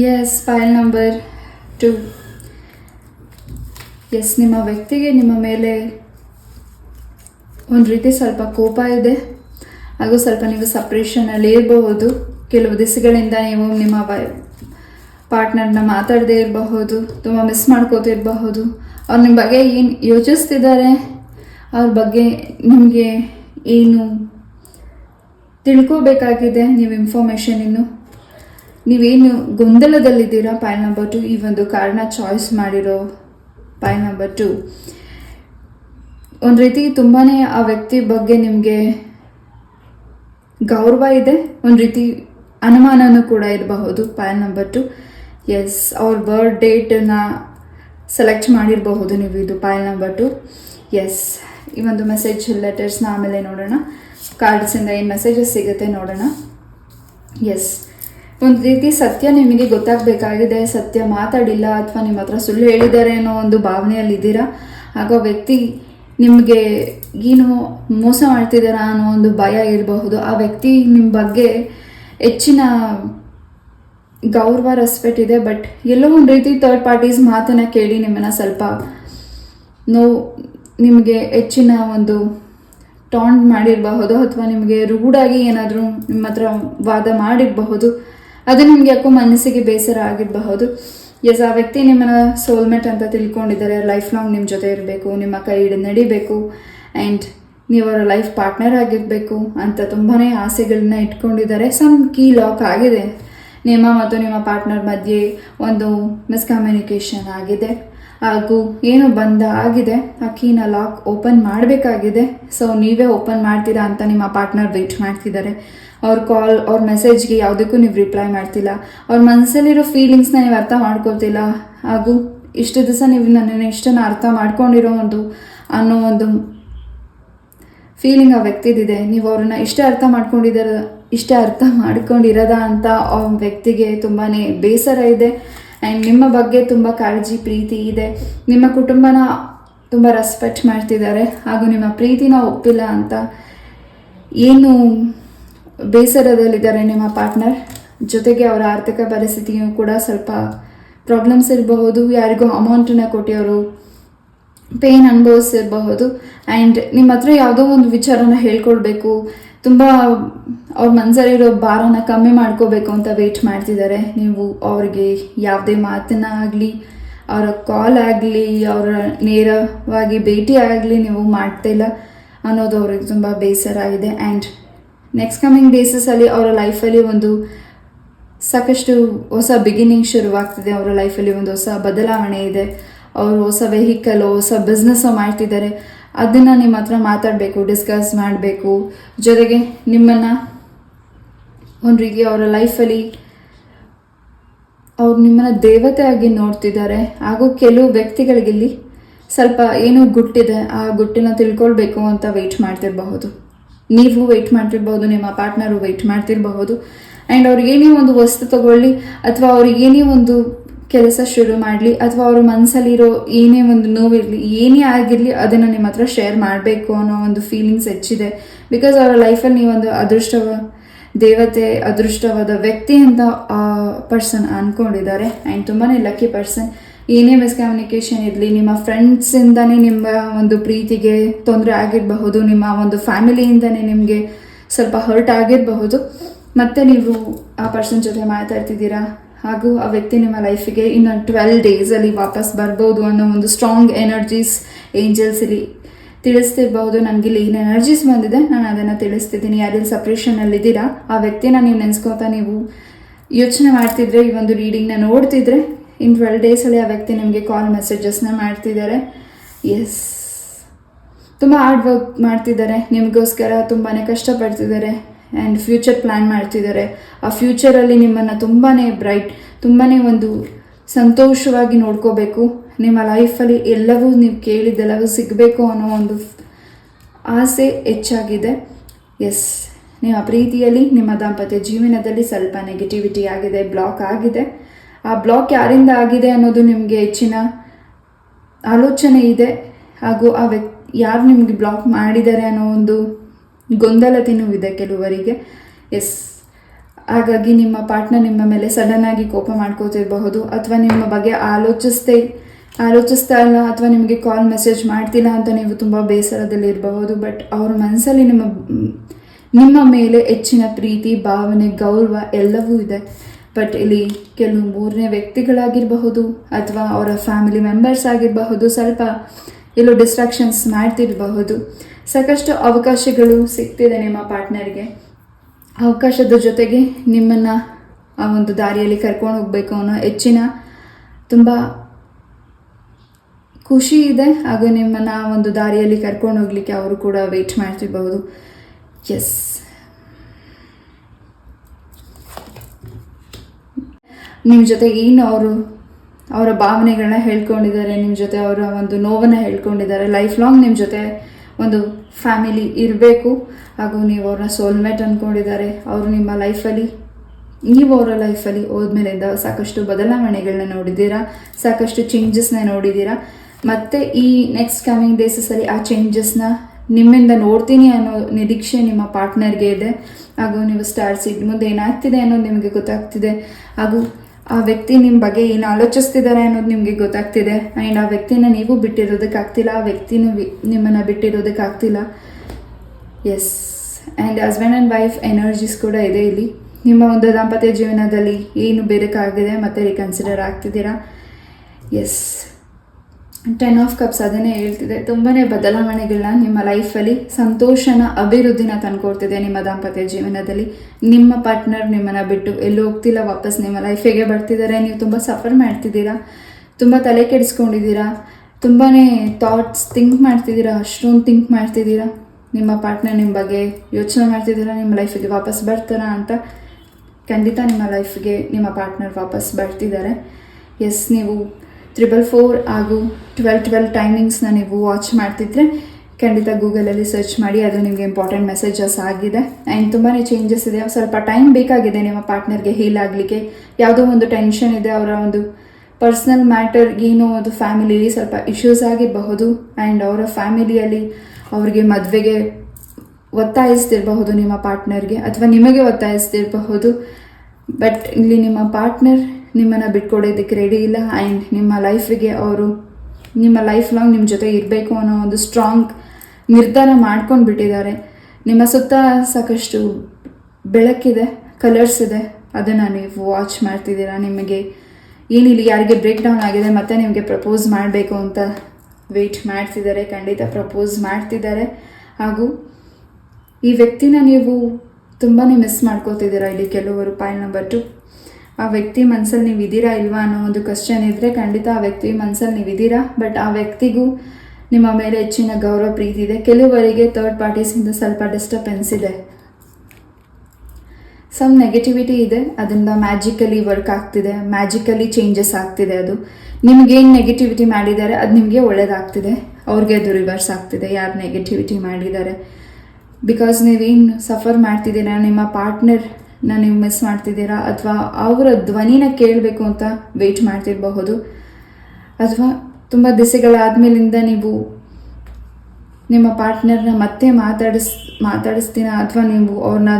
Yes pile number two yes ನಿಮ್ಮ ವ್ಯಕ್ತಿಗೆ ನಿಮ್ಮ ಮೇಲೆ ಒಂದು ರೀತಿ ಸ್ವಲ್ಪ ಕೋಪ ಇದೆ. ಹಾಗೂ ಸ್ವಲ್ಪ ನೀವು ಸಪ್ರೇಷನಲ್ಲಿ ಇರಬಹುದು. ಕೆಲವು ದಿವಸಗಳಿಂದ ನೀವು ನಿಮ್ಮ ಪಾರ್ಟ್ನರ್ನ ಮಾತಾಡದೇ ಇರಬಹುದು, ತುಂಬ ಮಿಸ್ ಮಾಡ್ಕೋತಿರಬಹುದು ಅವ್ರು ನಿಮ್ಮ ಬಗ್ಗೆ ಏನು ಯೋಚಿಸ್ತಿದ್ದಾರೆ? ಅವ್ರ ಬಗ್ಗೆ ನಿಮಗೆ ಏನು ತಿಳ್ಕೋಬೇಕಾಗಿದೆ? ನೀವು ಇನ್ಫಾರ್ಮೇಷನ್ ಇನ್ನು? ನೀವೇನು ಗೊಂದಲದಲ್ಲಿದ್ದೀರಾ? ಪಾಯಲ್ ನಂಬರ್ ಟು ಈ ಒಂದು ಕಾರಣ ಚಾಯ್ಸ್ ಮಾಡಿರೋ ಪಾಯಲ್ ನಂಬರ್ ಟು ಒಂದು ರೀತಿ ತುಂಬಾ ಆ ವ್ಯಕ್ತಿ ಬಗ್ಗೆ ನಿಮಗೆ ಗೌರವ ಇದೆ. ಒಂದು ರೀತಿ ಅನುಮಾನನೂ ಕೂಡ ಇರಬಹುದು ಪಾಯಲ್ ನಂಬರ್ ಟು ಎಸ್ ಅವ್ರ ಬರ್ತ್ ಡೇಟನ್ನ ಸೆಲೆಕ್ಟ್ ಮಾಡಿರಬಹುದು ನೀವು ಇದು ಪಾಯಲ್ ನಂಬರ್ ಟು ಎಸ್ ಈ ಒಂದು ಮೆಸೇಜ್ ಲೆಟರ್ಸ್ನ ಆಮೇಲೆ ನೋಡೋಣ. ಕಾರ್ಡ್ಸಿಂದ ಏನು ಮೆಸೇಜಸ್ ಸಿಗುತ್ತೆ ನೋಡೋಣ. ಎಸ್ ಒಂದು ರೀತಿ ಸತ್ಯ ನಿಮಗೆ ಗೊತ್ತಾಗಬೇಕಾಗಿದೆ, ಸತ್ಯ ಮಾತಾಡಿಲ್ಲ ಅಥವಾ ನಿಮ್ಮ ಹತ್ರ ಸುಳ್ಳು ಹೇಳಿದ್ದಾರೆ ಅನ್ನೋ ಒಂದು ಭಾವನೆಯಲ್ಲಿ ಇದ್ದೀರಾ? ಆಗ ವ್ಯಕ್ತಿ ನಿಮಗೆ ಏನು ಮೋಸ ಮಾಡ್ತಿದ್ದಾರಾ ಅನ್ನೋ ಒಂದು ಭಯ ಇರಬಹುದು. ಆ ವ್ಯಕ್ತಿ ನಿಮ್ಮ ಬಗ್ಗೆ ಹೆಚ್ಚಿನ ಗೌರವ ರೆಸ್ಪೆಕ್ಟ್ ಇದೆ ಬಟ್ ಎಲ್ಲೋ ಒಂದು ರೀತಿ ಥರ್ಡ್ ಪಾರ್ಟೀಸ್ ಮಾತನ್ನು ಕೇಳಿ ನಿಮ್ಮನ್ನು ಸ್ವಲ್ಪ ನೋವು ನಿಮಗೆ ಹೆಚ್ಚಿನ ಒಂದು ಟಾಂಡ್ ಮಾಡಿರಬಹುದು ಅಥವಾ ನಿಮಗೆ ರೂಡಾಗಿ ಏನಾದರೂ ನಿಮ್ಮ ಹತ್ರ ವಾದ ಮಾಡಿರಬಹುದು. ಅದು ನಿಮ್ಗೆ ಯಾಕೋ ಮನಸ್ಸಿಗೆ ಬೇಸರ ಆಗಿರಬಹುದು. ಎಸ್ ಆ ವ್ಯಕ್ತಿ ನಿಮ್ಮನ್ನ ಸೋಲ್ಮೇಟ್ ಅಂತ ತಿಳ್ಕೊಂಡಿದ್ದಾರೆ. ಲೈಫ್ ಲಾಂಗ್ ನಿಮ್ಮ ಜೊತೆ ಇರಬೇಕು, ನಿಮ್ಮ ಕೈ ಹಿಡಿದು ನಡಿಬೇಕು ಆ್ಯಂಡ್ ನೀವು ಅವರ ಲೈಫ್ ಪಾರ್ಟ್ನರ್ ಆಗಿರಬೇಕು ಅಂತ ತುಂಬಾ ಆಸೆಗಳನ್ನ ಇಟ್ಕೊಂಡಿದ್ದಾರೆ. ಸಮ್ ಕೀ ಲಾಕ್ ಆಗಿದೆ. ನಿಮ್ಮ ಮತ್ತು ನಿಮ್ಮ ಪಾರ್ಟ್ನರ್ ಮಧ್ಯೆ ಒಂದು ಮಿಸ್ಕಮ್ಯುನಿಕೇಷನ್ ಆಗಿದೆ. ಹಾಗೂ ಏನು ಬಂದ ಆಗಿದೆ, ಆ ಕೀನ ಲಾಕ್ ಓಪನ್ ಮಾಡಬೇಕಾಗಿದೆ. ಸೊ ನೀವೇ ಓಪನ್ ಮಾಡ್ತೀರಾ ಅಂತ ನಿಮ್ಮ ಪಾರ್ಟ್ನರ್ ವೆಯ್ಟ್ ಮಾಡ್ತಿದ್ದಾರೆ. ಅವ್ರ ಕಾಲ್ ಅವ್ರ ಮೆಸೇಜ್ಗೆ ಯಾವುದಕ್ಕೂ ನೀವು ರಿಪ್ಲೈ ಮಾಡ್ತಿಲ್ಲ. ಅವ್ರ ಮನಸ್ಸಲ್ಲಿರೋ ಫೀಲಿಂಗ್ಸ್ನ ನೀವು ಅರ್ಥ ಮಾಡ್ಕೊಳ್ತಿಲ್ಲ. ಹಾಗೂ ಇಷ್ಟು ದಿವಸ ನೀವು ನನ್ನ ಇಷ್ಟನ್ನು ಅರ್ಥ ಮಾಡ್ಕೊಂಡಿರೋ ಒಂದು ಅನ್ನೋ ಒಂದು ಫೀಲಿಂಗ್ ಆ ವ್ಯಕ್ತಿದಿದೆ. ನೀವು ಅವ್ರನ್ನ ಇಷ್ಟೇ ಅರ್ಥ ಮಾಡ್ಕೊಂಡಿದ್ದಾರ ಇಷ್ಟೇ ಅರ್ಥ ಮಾಡ್ಕೊಂಡಿರದ ಅಂತ ಆ ವ್ಯಕ್ತಿಗೆ ತುಂಬಾ ಬೇಸರ ಇದೆ. ಆ್ಯಂಡ್ ನಿಮ್ಮ ಬಗ್ಗೆ ತುಂಬ ಕಾಳಜಿ, ಪ್ರೀತಿ ಇದೆ. ನಿಮ್ಮ ಕುಟುಂಬನ ತುಂಬ ರೆಸ್ಪೆಕ್ಟ್ ಮಾಡ್ತಿದ್ದಾರೆ. ಹಾಗೂ ನಿಮ್ಮ ಪ್ರೀತಿನ ಒಪ್ಪಿಲ್ಲ ಅಂತ ಏನು ಬೇಸರದಲ್ಲಿದ್ದಾರೆ ನಿಮ್ಮ ಪಾರ್ಟ್ನರ್. ಜೊತೆಗೆ ಅವರ ಆರ್ಥಿಕ ಪರಿಸ್ಥಿತಿಯು ಕೂಡ ಸ್ವಲ್ಪ ಪ್ರಾಬ್ಲಮ್ಸ್ ಇರಬಹುದು. ಯಾರಿಗೂ ಅಮೌಂಟನ್ನ ಕೊಟ್ಟು ಅವರು ಪೇನ್ ಅನುಭವಿಸಿರಬಹುದು. ಆ್ಯಂಡ್ ನಿಮ್ಮ ಹತ್ರ ಯಾವುದೋ ಒಂದು ವಿಚಾರನ ಹೇಳ್ಕೊಡ್ಬೇಕು. ತುಂಬ ಅವ್ರ ಮನಸ್ಸಲ್ಲಿರೋ ಭಾರನ ಕಮ್ಮಿ ಮಾಡ್ಕೋಬೇಕು ಅಂತ ವೆಯ್ಟ್ ಮಾಡ್ತಿದ್ದಾರೆ. ನೀವು ಅವ್ರಿಗೆ ಯಾವುದೇ ಮಾತನ್ನ ಆಗಲಿ, ಅವರ ಕಾಲ್ ಆಗಲಿ, ಅವರ ನೇರವಾಗಿ ಭೇಟಿ ಆಗಲಿ ನೀವು ಮಾಡ್ತಿಲ್ಲ ಅನ್ನೋದು ಅವ್ರಿಗೆ ತುಂಬ ಬೇಸರ ಇದೆ ಆ್ಯಂಡ್ ನೆಕ್ಸ್ಟ್ ಕಮಿಂಗ್ ಡೇಸಸಲ್ಲಿ ಅವರ ಲೈಫಲ್ಲಿ ಒಂದು ಸಾಕಷ್ಟು ಹೊಸ ಬಿಗಿನಿಂಗ್ ಶುರುವಾಗ್ತಿದೆ. ಅವರ ಲೈಫಲ್ಲಿ ಒಂದು ಹೊಸ ಬದಲಾವಣೆ ಇದೆ. ಅವರು ಹೊಸ ವೆಹಿಕಲ್ ಹೊಸ ಬಿಸ್ನೆಸ್ ಮಾಡ್ತಿದ್ದಾರೆ. ಅದನ್ನು ನಿಮ್ಮ ಹತ್ರ ಮಾತಾಡಬೇಕು ಡಿಸ್ಕಸ್ ಮಾಡಬೇಕು. ಜೊತೆಗೆ ನಿಮ್ಮನ್ನು ರೀತಿ ಅವರ ಲೈಫಲ್ಲಿ ಅವ್ರು ನಿಮ್ಮನ್ನು ಆಗಿ ನೋಡ್ತಿದ್ದಾರೆ. ಹಾಗೂ ಕೆಲವು ವ್ಯಕ್ತಿಗಳಿಗಿಲ್ಲಿ ಸ್ವಲ್ಪ ಏನು ಗುಟ್ಟಿದೆ. ಆ ಗುಟ್ಟಿನ ತಿಳ್ಕೊಳ್ಬೇಕು ಅಂತ ವೆಯ್ಟ್ ಮಾಡ್ತಿರಬಹುದು. ನೀವು ವೆಯ್ಟ್ ಮಾಡ್ತಿರ್ಬಹುದು ನಿಮ್ಮ ಪಾರ್ಟ್ನರು ವೆಯ್ಟ್ ಮಾಡ್ತಿರಬಹುದು. ಆ್ಯಂಡ್ ಅವ್ರಿಗೆ ಏನೇ ಒಂದು ವಸ್ತು ತಗೊಳ್ಳಿ, ಅಥವಾ ಅವ್ರಿಗೆ ಏನೇ ಒಂದು ಕೆಲಸ ಶುರು ಮಾಡಲಿ, ಅಥವಾ ಅವ್ರ ಮನಸ್ಸಲ್ಲಿರೋ ಏನೇ ಒಂದು ನೋವಿರಲಿ, ಏನೇ ಆಗಿರಲಿ ಅದನ್ನು ನಿಮ್ಮ ಹತ್ರ ಶೇರ್ ಮಾಡಬೇಕು ಅನ್ನೋ ಒಂದು ಫೀಲಿಂಗ್ಸ್ ಹೆಚ್ಚಿದೆ. ಬಿಕಾಸ್ ಅವರ ಲೈಫಲ್ಲಿ ನೀವೊಂದು ಅದೃಷ್ಟವ, ದೇವತೆ, ಅದೃಷ್ಟವಾದ ವ್ಯಕ್ತಿ ಅಂತ ಆ ಪರ್ಸನ್ ಅಂದ್ಕೊಂಡಿದ್ದಾರೆ ಆ್ಯಂಡ್ ತುಂಬಾ ಲಕ್ಕಿ ಪರ್ಸನ್ ಏನೇ ಮಿಸ್ಕಮ್ಯುನಿಕೇಷನ್ ಇರಲಿ, ನಿಮ್ಮ ಫ್ರೆಂಡ್ಸಿಂದನೇ ನಿಮ್ಮ ಒಂದು ಪ್ರೀತಿಗೆ ತೊಂದರೆ ಆಗಿರಬಹುದು, ನಿಮ್ಮ ಒಂದು ಫ್ಯಾಮಿಲಿಯಿಂದನೇ ನಿಮಗೆ ಸ್ವಲ್ಪ ಹರ್ಟ್ ಆಗಿರಬಹುದು. ಮತ್ತೆ ನೀವು ಆ ಪರ್ಸನ್ ಜೊತೆ ಮಾತಾಡ್ತಿದ್ದೀರಾ? ಹಾಗೂ ಆ ವ್ಯಕ್ತಿ ನಿಮ್ಮ ಲೈಫಿಗೆ ಇನ್ನು ಟ್ವೆಲ್ ಡೇಸಲ್ಲಿ ವಾಪಸ್ ಬರ್ಬೋದು ಅನ್ನೋ ಒಂದು ಸ್ಟ್ರಾಂಗ್ ಎನರ್ಜೀಸ್ ಏಂಜಲ್ಸ್ ಇಲ್ಲಿ ತಿಳಿಸ್ತಿರ್ಬಹುದು. ನನಗೆ ಇಲ್ಲಿ ಏನು ಎನರ್ಜೀಸ್ ಬಂದಿದೆ, ನಾನು ಅದನ್ನು ತಿಳಿಸ್ತಿದ್ದೀನಿ. ಯಾರಲ್ಲಿ ಸಪ್ರೇಷನಲ್ಲಿದ್ದೀರಾ ಆ ವ್ಯಕ್ತಿನ ನೀವು ನೆನೆಸ್ಕೋತಾ ನೀವು ಯೋಚನೆ ಮಾಡ್ತಿದ್ರೆ, ಈ ಒಂದು ರೀಡಿಂಗ್ನ ನೋಡ್ತಿದ್ರೆ ಇನ್ ಟ್ವೆಲ್ ಡೇಸಲ್ಲಿ ಆ ವ್ಯಕ್ತಿ ನಿಮಗೆ ಕಾಲ್ ಮೆಸೇಜಸ್ನ ಮಾಡ್ತಿದ್ದಾರೆ ಎಸ್ ತುಂಬ ಹಾರ್ಡ್ ವರ್ಕ್ ಮಾಡ್ತಿದ್ದಾರೆ ನಿಮಗೋಸ್ಕರ ತುಂಬಾ ಕಷ್ಟಪಡ್ತಿದ್ದಾರೆ ಆ್ಯಂಡ್ ಫ್ಯೂಚರ್ ಪ್ಲ್ಯಾನ್ ಮಾಡ್ತಿದ್ದಾರೆ ಆ ಫ್ಯೂಚರಲ್ಲಿ ನಿಮ್ಮನ್ನು ತುಂಬಾ ಬ್ರೈಟ್ ತುಂಬಾ ಒಂದು ಸಂತೋಷವಾಗಿ ನೋಡ್ಕೋಬೇಕು. ನಿಮ್ಮ ಲೈಫಲ್ಲಿ ಎಲ್ಲವೂ ನೀವು ಕೇಳಿದ್ದೆಲ್ಲವೂ ಸಿಗಬೇಕು ಅನ್ನೋ ಒಂದು ಆಸೆ ಹೆಚ್ಚಾಗಿದೆ. ಎಸ್ ನಿಮ್ಮ ಪ್ರೀತಿಯಲ್ಲಿ, ನಿಮ್ಮ ದಾಂಪತ್ಯ ಜೀವನದಲ್ಲಿ ಸ್ವಲ್ಪ ನೆಗೆಟಿವಿಟಿ ಆಗಿದೆ ಬ್ಲಾಕ್ ಆಗಿದೆ. ಆ ಬ್ಲಾಕ್ ಯಾರಿಂದ ಆಗಿದೆ ಅನ್ನೋದು ನಿಮಗೆ ಹೆಚ್ಚಿನ ಆಲೋಚನೆ ಇದೆ? ಹಾಗೂ ಆ ವ್ಯಕ್ತಿ, ಯಾರು ನಿಮಗೆ ಬ್ಲಾಕ್ ಮಾಡಿದ್ದಾರೆ ಅನ್ನೋ ಒಂದು ಗೊಂದಲತೆಯೂ ಇದೆ ಕೆಲವರಿಗೆ? ಎಸ್. ಹಾಗಾಗಿ ನಿಮ್ಮ ಪಾರ್ಟ್ನರ್ ನಿಮ್ಮ ಮೇಲೆ ಸಡನ್ನಾಗಿ ಕೋಪ ಮಾಡ್ಕೋತಿರಬಹುದು ಅಥವಾ ನಿಮ್ಮ ಬಗ್ಗೆ ಆಲೋಚಿಸ್ತೇ, ಆಲೋಚಿಸ್ತಾ ಇಲ್ಲ ಅಥವಾ ನಿಮಗೆ ಕಾಲ್ ಮೆಸೇಜ್ ಮಾಡ್ತಿಲ್ಲ ಅಂತ ನೀವು ತುಂಬ ಬೇಸರದಲ್ಲಿರಬಹುದು ಬಟ್ ಅವ್ರ ಮನಸ್ಸಲ್ಲಿ ನಿಮ್ಮ ನಿಮ್ಮ ಮೇಲೆ ಹೆಚ್ಚಿನ ಪ್ರೀತಿ, ಭಾವನೆ, ಗೌರವ ಎಲ್ಲವೂ ಇದೆ. ಬಟ್ ಇಲ್ಲಿ ಕೆಲವು ಮೂರನೇ ವ್ಯಕ್ತಿಗಳಾಗಿರಬಹುದು ಅಥವಾ ಅವರ ಫ್ಯಾಮಿಲಿ ಮೆಂಬರ್ಸ್ ಆಗಿರಬಹುದು ಸ್ವಲ್ಪ ಎಲ್ಲೋ ಡಿಸ್ಟ್ರಾಕ್ಷನ್ಸ್ ಮಾಡ್ತಿರಬಹುದು. ಸಾಕಷ್ಟು ಅವಕಾಶಗಳು ಸಿಗ್ತಿದೆ ನಿಮ್ಮ ಪಾರ್ಟ್ನರ್ಗೆ ಅವಕಾಶದ ಜೊತೆಗೆ ನಿಮ್ಮನ್ನು ಆ ಒಂದು ದಾರಿಯಲ್ಲಿ ಕರ್ಕೊಂಡು ಹೋಗಬೇಕು ಅನ್ನೋ ಹೆಚ್ಚಿನ ತುಂಬ ಖುಷಿ ಇದೆ ಹಾಗೂ ನಿಮ್ಮನ್ನು ಆ ಒಂದು ದಾರಿಯಲ್ಲಿ ಕರ್ಕೊಂಡು ಹೋಗಲಿಕ್ಕೆ ಅವರು ಕೂಡ ವೆಯ್ಟ್ ಮಾಡ್ತಿರಬಹುದು. ಎಸ್ ನಿಮ್ಮ ಜೊತೆ ಏನು ಅವರು, ಅವರ ಭಾವನೆಗಳನ್ನ ಹೇಳ್ಕೊಂಡಿದ್ದಾರೆ ನಿಮ್ಮ ಜೊತೆ ಅವರ ಒಂದು ನೋವನ್ನು ಹೇಳ್ಕೊಂಡಿದ್ದಾರೆ. ಲೈಫ್ ಲಾಂಗ್ ನಿಮ್ಮ ಜೊತೆ ಒಂದು ಫ್ಯಾಮಿಲಿ ಇರಬೇಕು. ಹಾಗೂ ನೀವು ಅವ್ರನ್ನ ಸೋಲ್ಮೇಟ್ ಅಂದ್ಕೊಂಡಿದ್ದಾರೆ ಅವರು ನಿಮ್ಮ ಲೈಫಲ್ಲಿ ನೀವು ಅವರ ಲೈಫಲ್ಲಿ ಹೋದ್ಮೇಲಿಂದ ಸಾಕಷ್ಟು ಬದಲಾವಣೆಗಳನ್ನ ನೋಡಿದ್ದೀರಾ, ಸಾಕಷ್ಟು ಚೇಂಜಸ್ನ ನೋಡಿದ್ದೀರಾ. ಮತ್ತೆ ಈ ನೆಕ್ಸ್ಟ್ ಕಮಿಂಗ್ ಡೇಸಸಲ್ಲಿ ಆ ಚೇಂಜಸ್ನ ನಿಮ್ಮಿಂದ ನೋಡ್ತೀನಿ ಅನ್ನೋ ನಿರೀಕ್ಷೆ ನಿಮ್ಮ ಪಾರ್ಟ್ನರ್ಗೆ ಇದೆ. ಹಾಗೂ ನೀವು ಸ್ಟಾರ್ ಸೀಟ್ ಮುಂದೆ ಏನಾಗ್ತಿದೆ ಅನ್ನೋದು ನಿಮಗೆ ಗೊತ್ತಾಗ್ತಿದೆ. ಹಾಗೂ ಆ ವ್ಯಕ್ತಿ ನಿಮ್ಮ ಬಗ್ಗೆ ಏನು ಆಲೋಚಿಸ್ತಿದ್ದಾರೆ ಅನ್ನೋದು ನಿಮಗೆ ಗೊತ್ತಾಗ್ತಿದೆ. ಆ್ಯಂಡ್ ಆ ವ್ಯಕ್ತಿನ ನೀವು ಬಿಟ್ಟಿರೋದಕ್ಕಾಗ್ತಿಲ್ಲ, ಆ ವ್ಯಕ್ತಿನೂ ನಿಮ್ಮನ್ನು ಬಿಟ್ಟಿರೋದಕ್ಕಾಗ್ತಿಲ್ಲ. Yes and husband and wife energies ಕೂಡ ಇದೆ ಇಲ್ಲಿ. ನಿಮ್ಮ ಒಂದು ದಾಂಪತ್ಯ ಜೀವನದಲ್ಲಿ ಏನು ಬೇಕಾಗಿದೆ ಮತ್ತೆ ರೀಕನ್ಸಿಡರ್ ಆಗ್ತಿದ್ದೀರಾ? ಎಸ್ ಟೆನ್ ಆಫ್ ಕಪ್ಸ್ ಅದನ್ನೇ ಹೇಳ್ತಿದೆ. ತುಂಬಾ ಬದಲಾವಣೆಗಳನ್ನ ನಿಮ್ಮ ಲೈಫಲ್ಲಿ ಸಂತೋಷನ ಅಭಿವೃದ್ಧಿನ ತಂದುಕೊಡ್ತಿದೆ ನಿಮ್ಮ ದಾಂಪತ್ಯ ಜೀವನದಲ್ಲಿ. ನಿಮ್ಮ ಪಾರ್ಟ್ನರ್ ನಿಮ್ಮನ್ನು ಬಿಟ್ಟು ಎಲ್ಲೂ ಹೋಗ್ತಿಲ್ಲ, ವಾಪಸ್ ನಿಮ್ಮ ಲೈಫಿಗೆ ಬರ್ತಿದ್ದಾರೆ. ನೀವು ತುಂಬ ಸಫರ್ ಮಾಡ್ತಿದ್ದೀರಾ? ತುಂಬ ತಲೆ ಕೆಡಿಸ್ಕೊಂಡಿದ್ದೀರಾ? ತುಂಬಾ ಥಾಟ್ಸ್ ಥಿಂಕ್ ಮಾಡ್ತಿದ್ದೀರಾ? ಅಷ್ಟೊಂದು ಥಿಂಕ್ ಮಾಡ್ತಿದ್ದೀರಾ? ನಿಮ್ಮ ಪಾರ್ಟ್ನರ್ ನಿಮ್ಮ ಬಗ್ಗೆ ಯೋಚನೆ ಮಾಡ್ತಿದ್ದೀರಾ? ನಿಮ್ಮ ಲೈಫಿಗೆ ವಾಪಸ್ ಬರ್ತಾರಾ ಅಂತ? ಖಂಡಿತ ನಿಮ್ಮ ಲೈಫ್ಗೆ ನಿಮ್ಮ ಪಾರ್ಟ್ನರ್ ವಾಪಸ್ ಬರ್ತಿದ್ದಾರೆ. ಎಸ್ ನೀವು ತ್ರಿಬಲ್ ಫೋರ್ ಹಾಗೂ ಟ್ವೆಲ್ ಟ್ವೆಲ್ ಟೈಮಿಂಗ್ಸ್ನ ನೀವು ವಾಚ್ ಮಾಡ್ತಿದ್ರೆ ಖಂಡಿತ ಗೂಗಲಲ್ಲಿ ಸರ್ಚ್ ಮಾಡಿ, ಅದು ನಿಮಗೆ ಇಂಪಾರ್ಟೆಂಟ್ ಮೆಸೇಜಸ್ ಆಗಿದೆ. ಆ್ಯಂಡ್ ತುಂಬಾ ಚೇಂಜಸ್ ಇದೆ. ಸ್ವಲ್ಪ ಟೈಮ್ ಬೇಕಾಗಿದೆ ನಿಮ್ಮ ಪಾರ್ಟ್ನರ್ಗೆ ಹೀಲ್ ಆಗಲಿಕ್ಕೆ. ಯಾವುದೋ ಒಂದು ಟೆನ್ಷನ್ ಇದೆ, ಅವರ ಒಂದು ಪರ್ಸ್ನಲ್ ಮ್ಯಾಟರ್ ಏನೋ ಒಂದು ಫ್ಯಾಮಿಲಿಲಿ ಸ್ವಲ್ಪ ಇಶ್ಯೂಸ್ ಆಗಿರಬಹುದು. ಆ್ಯಂಡ್ ಅವರ ಫ್ಯಾಮಿಲಿಯಲ್ಲಿ ಅವರಿಗೆ ಮದುವೆಗೆ ಒತ್ತಾಯಿಸ್ತಿರಬಹುದು ನಿಮ್ಮ ಪಾರ್ಟ್ನರ್ಗೆ ಅಥವಾ ನಿಮಗೆ ಒತ್ತಾಯಿಸ್ತಿರಬಹುದು. ಬಟ್ ಇಲ್ಲಿ ನಿಮ್ಮ ಪಾರ್ಟ್ನರ್ ನಿಮ್ಮನ್ನು ಬಿಟ್ಕೊಡೋದಕ್ಕೆ ರೆಡಿ ಇಲ್ಲ. ಆ್ಯಂಡ್ ನಿಮ್ಮ ಲೈಫಿಗೆ ಅವರು, ನಿಮ್ಮ ಲೈಫ್ ಲಾಂಗ್ ನಿಮ್ಮ ಜೊತೆ ಇರಬೇಕು ಅನ್ನೋ ಒಂದು ಸ್ಟ್ರಾಂಗ್ ನಿರ್ಧಾರ ಮಾಡ್ಕೊಂಡು ಬಿಟ್ಟಿದ್ದಾರೆ. ನಿಮ್ಮ ಸುತ್ತ ಸಾಕಷ್ಟು ಬೆಳಕಿದೆ ಕಲರ್ಸ್ ಇದೆ. ಅದನ್ನು ನೀವು ವಾಚ್ ಮಾಡ್ತಿದ್ದೀರಾ? ನಿಮಗೆ ಏನಿಲ್ಲ ಯಾರಿಗೆ ಬ್ರೇಕ್ ಡೌನ್ ಆಗಿದೆ, ಮತ್ತೆ ನಿಮಗೆ ಪ್ರಪೋಸ್ ಮಾಡಬೇಕು ಅಂತ ವೆಯ್ಟ್ ಮಾಡ್ತಿದ್ದಾರೆ, ಖಂಡಿತ ಪ್ರಪೋಸ್ ಮಾಡ್ತಿದ್ದಾರೆ. ಹಾಗೂ ಈ ವ್ಯಕ್ತಿನ ನೀವು ತುಂಬಾ ಮಿಸ್ ಮಾಡ್ಕೋತಿದ್ದೀರಾ? ಇಲ್ಲಿ ಕೆಲವರು ಪಾಯಿಂಟ್ ನಂಬರ್ ಟು ಆ ವ್ಯಕ್ತಿ ಮನಸ್ಸಲ್ಲಿ ನೀವು ಇದ್ದೀರಾ ಇಲ್ವಾ ಅನ್ನೋ ಒಂದು ಕ್ವಶನ್ ಇದ್ದರೆ ಖಂಡಿತ ಆ ವ್ಯಕ್ತಿ ಮನಸ್ಸಲ್ಲಿ ನೀವು ಇದ್ದೀರಾ ಬಟ್ ಆ ವ್ಯಕ್ತಿಗೂ ನಿಮ್ಮ ಮೇಲೆ ಹೆಚ್ಚಿನ ಗೌರವ, ಪ್ರೀತಿ ಇದೆ. ಕೆಲವರಿಗೆ ಥರ್ಡ್ ಪಾರ್ಟೀಸಿಂದ ಸ್ವಲ್ಪ ಡಿಸ್ಟರ್ಬೆನ್ಸ್ ಇದೆ. ಸಮ್ ನೆಗೆಟಿವಿಟಿ ಇದೆ. ಅದರಿಂದ ಮ್ಯಾಜಿಕಲಿ ವರ್ಕ್ ಆಗ್ತಿದೆ. ಮ್ಯಾಜಿಕಲಿ ಚೇಂಜಸ್ ಆಗ್ತಿದೆ ಅದು. ನಿಮಗೇನು ನೆಗೆಟಿವಿಟಿ ಮಾಡಿದ್ದಾರೆ, ಅದು ನಿಮಗೆ ಒಳ್ಳೇದಾಗ್ತಿದೆ. ಅವ್ರಿಗೆ ಅದು ರಿವರ್ಸ್ ಆಗ್ತಿದೆ. ಯಾರು ನೆಗೆಟಿವಿಟಿ ಮಾಡಿದ್ದಾರೆ? ಬಿಕಾಸ್ ನೀವೇನು ಸಫರ್ ಮಾಡ್ತಿದ್ದೀರಾ, ನಿಮ್ಮ ಪಾರ್ಟ್ನರ್ನ ನೀವು ಮಿಸ್ ಮಾಡ್ತಿದ್ದೀರಾ? ಅಥವಾ ಅವರ ಧ್ವನಿನ ಕೇಳಬೇಕು ಅಂತ ವೆಯ್ಟ್ ಮಾಡ್ತಿರಬಹುದು? ಅಥವಾ ತುಂಬ ದಿಸೆಗಳಾದ್ಮೇಲಿಂದ ನೀವು ನಿಮ್ಮ ಪಾರ್ಟ್ನರ್ನ ಮತ್ತೆ ಮಾತಾಡಿಸ್, ಮಾತಾಡಿಸ್ತೀರಾ? ಅಥವಾ ನೀವು ಅವ್ರನ್ನ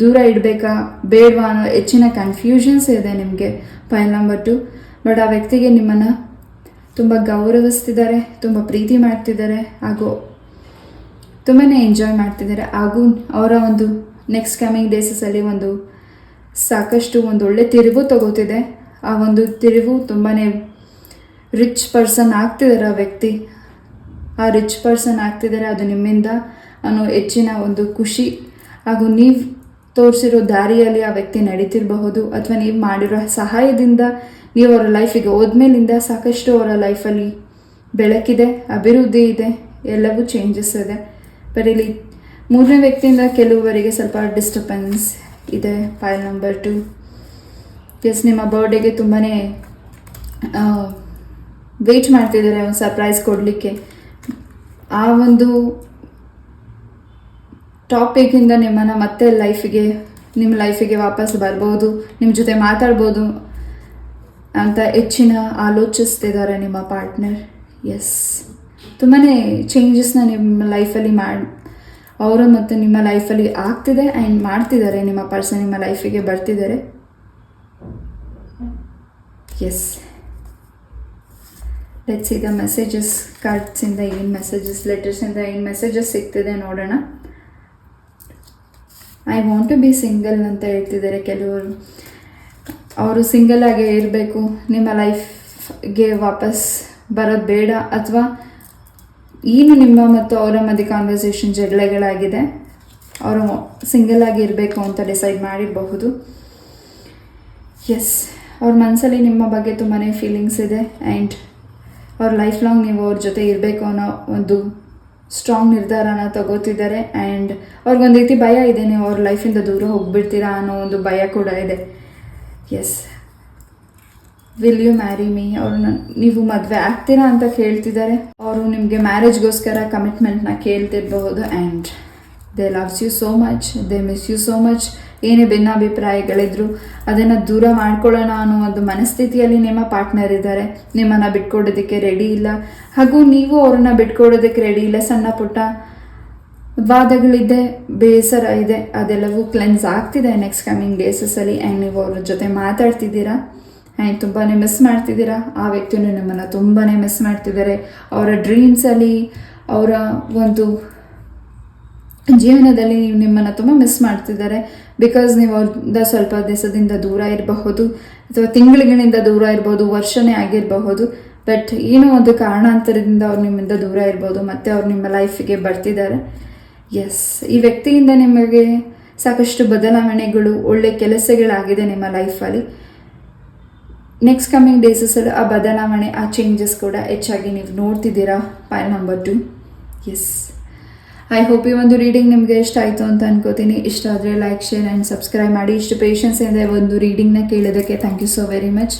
ದೂರ ಇಡಬೇಕಾ? ಬೇಡವಾ ಅನ್ನೋ ಹೆಚ್ಚಿನ ಕನ್ಫ್ಯೂಷನ್ಸ್ ಇದೆ ನಿಮಗೆ. ಫೈಲ್ ನಂಬರ್ ಟು ಬಟ್ ಆ ವ್ಯಕ್ತಿಗೆ ನಿಮ್ಮನ್ನು ತುಂಬ ಗೌರವಿಸ್ತಿದ್ದಾರೆ, ತುಂಬ ಪ್ರೀತಿ ಮಾಡ್ತಿದ್ದಾರೆ, ಹಾಗೂ ತುಂಬಾ ಎಂಜಾಯ್ ಮಾಡ್ತಿದ್ದಾರೆ, ಹಾಗೂ ಅವರ ಒಂದು ನೆಕ್ಸ್ಟ್ ಕಮಿಂಗ್ ಡೇಸಸಲ್ಲಿ ಒಂದು ಸಾಕಷ್ಟು ಒಂದು ಒಳ್ಳೆ ತಿರುವು ತಗೋತಿದೆ. ಆ ಒಂದು ತಿರುವು ತುಂಬಾ ರಿಚ್ ಪರ್ಸನ್ ಆಗ್ತಿದ್ದಾರೆ ಆ ವ್ಯಕ್ತಿ. ಆ ರಿಚ್ ಪರ್ಸನ್ ಆಗ್ತಿದ್ದಾರೆ ಅದು ನಿಮ್ಮಿಂದ ಅನ್ನೋ ಹೆಚ್ಚಿನ ಒಂದು ಖುಷಿ. ಹಾಗೂ ನೀವು ತೋರಿಸಿರೋ ದಾರಿಯಲ್ಲಿ ಆ ವ್ಯಕ್ತಿ ನಡೀತಿರಬಹುದು ಅಥವಾ ನೀವು ಮಾಡಿರೋ ಸಹಾಯದಿಂದ ನೀವು ಅವರ ಲೈಫಿಗೆ ಹೋದ್ಮೇಲಿಂದ ಸಾಕಷ್ಟು ಅವರ ಲೈಫಲ್ಲಿ ಬೆಳಕಿದೆ, ಅಭಿವೃದ್ಧಿ ಇದೆ, ಎಲ್ಲವೂ ಚೇಂಜಸ್ ಇದೆ. ಇಲ್ಲಿ ಮೂರನೇ ವ್ಯಕ್ತಿಯಿಂದ ಕೆಲವರಿಗೆ ಸ್ವಲ್ಪ ಡಿಸ್ಟರ್ಬೆನ್ಸ್ ಇದೆ. ಫೈಲ್ ನಂಬರ್ ಟು ಎಸ್ ನಿಮ್ಮ ಬರ್ಡೇಗೆ ತುಂಬಾ ವೆಯ್ಟ್ ಮಾಡ್ತಿದ್ದಾರೆ, ಒಂದು ಸರ್ಪ್ರೈಸ್ ಕೊಡಲಿಕ್ಕೆ. ಆ ಒಂದು ಟಾಪಿಕಿಂದ ನಿಮ್ಮನ್ನು ಮತ್ತೆ ಲೈಫಿಗೆ ನಿಮ್ಮ ಲೈಫಿಗೆ ವಾಪಸ್ ಬರ್ಬೋದು, ನಿಮ್ಮ ಜೊತೆ ಮಾತಾಡ್ಬೋದು ಅಂತ ಹೆಚ್ಚಿನ ಆಲೋಚಿಸ್ತಿದ್ದಾರೆ ನಿಮ್ಮ ಪಾರ್ಟ್ನರ್ ಎಸ್ ತುಂಬಾ ಚೇಂಜಸ್ನ ನಿಮ್ಮ ಲೈಫಲ್ಲಿ ಮಾಡಿ ಅವರು ಮತ್ತು ನಿಮ್ಮ ಲೈಫಲ್ಲಿ ಆಗ್ತಿದೆ ಆ್ಯಂಡ್ ಮಾಡ್ತಿದ್ದಾರೆ, ನಿಮ್ಮ ಪರ್ಸನ್ ನಿಮ್ಮ ಲೈಫಿಗೆ ಬರ್ತಿದ್ದಾರೆ. ಎಸ್ ಲೆಟ್ಸ್ ಈಗ ಮೆಸೇಜಸ್ ಕಾರ್ಡ್ಸಿಂದ ಏನು ಮೆಸೇಜಸ್ ಲೆಟರ್ಸಿಂದ ಏನು ಮೆಸೇಜಸ್ ಸಿಗ್ತಿದೆ ನೋಡೋಣ. I want to be single ಅಂತ ಹೇಳ್ತಿದ್ದಾರೆ ಕೆಲವರು. ಅವರು ಸಿಂಗಲ್ ಆಗೇ ಇರಬೇಕು, ನಿಮ್ಮ ಲೈಫ್ಗೆ ವಾಪಸ್ ಬರೋದು ಬೇಡ, ಅಥವಾ ಏನು ನಿಮ್ಮ ಮತ್ತು ಅವರ ಮಧ್ಯೆ ಕಾನ್ವರ್ಸೇಷನ್ ಜಗಳಗಳಾಗಿದೆ. ಅವರು ಸಿಂಗಲ್ ಆಗಿ ಇರಬೇಕು ಅಂತ ಡಿಸೈಡ್ ಮಾಡಿರಬಹುದು. ಎಸ್ ಅವ್ರ ಮನಸ್ಸಲ್ಲಿ ನಿಮ್ಮ ಬಗ್ಗೆ ತುಂಬಾ ಫೀಲಿಂಗ್ಸ್ ಇದೆ ಆ್ಯಂಡ್ ಅವ್ರ ಲೈಫ್ ಲಾಂಗ್ ನೀವು ಅವ್ರ ಜೊತೆ ಇರಬೇಕು ಅನ್ನೋ ಒಂದು ಸ್ಟ್ರಾಂಗ್ ನಿರ್ಧಾರನ ತಗೋತಿದ್ದಾರೆ ಆ್ಯಂಡ್ ಅವ್ರಿಗೊಂದು ರೀತಿ ಭಯ ಇದೆ, ನೀವು ಅವ್ರ ಲೈಫಿಂದ ದೂರ ಹೋಗ್ಬಿಡ್ತೀರಾ ಅನ್ನೋ ಒಂದು ಭಯ ಕೂಡ ಇದೆ. Yes will you marry me ಅವ್ರನ್ನ ನೀವು ಮದುವೆ ಆಗ್ತೀರಾ ಅಂತ ಕೇಳ್ತಿದ್ದಾರೆ. ಅವರು ನಿಮಗೆ ಮ್ಯಾರೇಜ್ಗೋಸ್ಕರ ಕಮಿಟ್ಮೆಂಟ್ನ ಕೇಳ್ತಿರಬಹುದು and they loves you so much they miss you so much ಏನೇ ಭಿನ್ನಾಭಿಪ್ರಾಯಗಳಿದ್ರು ಅದನ್ನು ದೂರ ಮಾಡ್ಕೊಳ್ಳೋಣ ಅನ್ನೋ ಒಂದು ಮನಸ್ಥಿತಿಯಲ್ಲಿ ನಿಮ್ಮ ಪಾರ್ಟ್ನರ್ ಇದ್ದಾರೆ. ನಿಮ್ಮನ್ನು ಬಿಟ್ಕೊಡೋದಕ್ಕೆ ರೆಡಿ ಇಲ್ಲ. ಹಾಗೂ ನೀವು ಅವ್ರನ್ನ ಬಿಟ್ಕೊಡೋದಕ್ಕೆ ರೆಡಿ ಇಲ್ಲ. ಸಣ್ಣ ಪುಟ್ಟ ವಾದಗಳಿದೆ, ಬೇಸರ ಇದೆ. ಅದೆಲ್ಲವೂ ಕ್ಲೆನ್ಸ್ ಆಗ್ತಿದೆ ನೆಕ್ಸ್ಟ್ ಕಮಿಂಗ್ ಡೇಸಸಲ್ಲಿ ಆ್ಯಂಡ್ ನೀವು ಅವ್ರ ಜೊತೆ ಮಾತಾಡ್ತಿದ್ದೀರಾ? ತುಂಬಾ ಮಿಸ್ ಮಾಡ್ತಿದ್ದೀರಾ? ಆ ವ್ಯಕ್ತಿಯೂ ನಿಮ್ಮನ್ನು ತುಂಬಾ ಮಿಸ್ ಮಾಡ್ತಿದ್ದಾರೆ. ಅವರ ಡ್ರೀಮ್ಸಲ್ಲಿ ಅವರ ಒಂದು ಜೀವನದಲ್ಲಿ ನೀವು ನಿಮ್ಮನ್ನು ತುಂಬ ಮಿಸ್ ಮಾಡ್ತಿದ್ದಾರೆ. ಬಿಕಾಸ್ ನೀವು ಅವ್ರಿಂದ ಸ್ವಲ್ಪ ದಿವಸದಿಂದ ದೂರ ಇರಬಹುದು, ಅಥವಾ ತಿಂಗಳಿಗಳಿಂದ ದೂರ ಇರ್ಬೋದು ವರ್ಷನೇ ಆಗಿರಬಹುದು. ಬಟ್ ಏನೋ ಒಂದು ಕಾರಣಾಂತರದಿಂದ ಅವ್ರು ನಿಮ್ಮಿಂದ ದೂರ ಇರ್ಬೋದು, ಮತ್ತೆ ಅವ್ರು ನಿಮ್ಮ ಲೈಫಿಗೆ ಬರ್ತಿದ್ದಾರೆ. ಎಸ್ ಈ ವ್ಯಕ್ತಿಯಿಂದ ನಿಮಗೆ ಸಾಕಷ್ಟು ಬದಲಾವಣೆಗಳು, ಒಳ್ಳೆ ಕೆಲಸಗಳಾಗಿದೆ ನಿಮ್ಮ ಲೈಫಲ್ಲಿ ನೆಕ್ಸ್ಟ್ ಕಮ್ಮಿಂಗ್ ಡೇಸಸಲ್ಲಿ ಆ ಬದಲಾವಣೆ ಆ ಚೇಂಜಸ್ ಕೂಡ ಹೆಚ್ಚಾಗಿ ನೀವು ನೋಡ್ತಿದ್ದೀರಾ point number two yes I hope ಈ ಒಂದು ರೀಡಿಂಗ್ ನಿಮಗೆ ಇಷ್ಟ ಆಯಿತು ಅಂತ ಅನ್ಕೋತೀನಿ ಇಷ್ಟ ಆದರೆ ಲೈಕ್ ಶೇರ್ ಆ್ಯಂಡ್ ಸಬ್ಸ್ಕ್ರೈಬ್ ಮಾಡಿ ಇಷ್ಟು ಪೇಷನ್ಸ್ ಇಂದ ಒಂದು ರೀಡಿಂಗ್ನ ಕೇಳೋದಕ್ಕೆ thank you so very much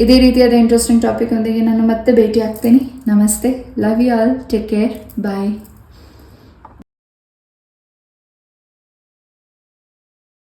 ಇದೇ ರೀತಿಯಾದ ಇಂಟ್ರೆಸ್ಟಿಂಗ್ ಟಾಪಿಕ್ ಒಂದಿಗೆ ನಾನು ಮತ್ತೆ ಭೇಟಿ ಆಗ್ತೀನಿ ನಮಸ್ತೆ love you all take care bye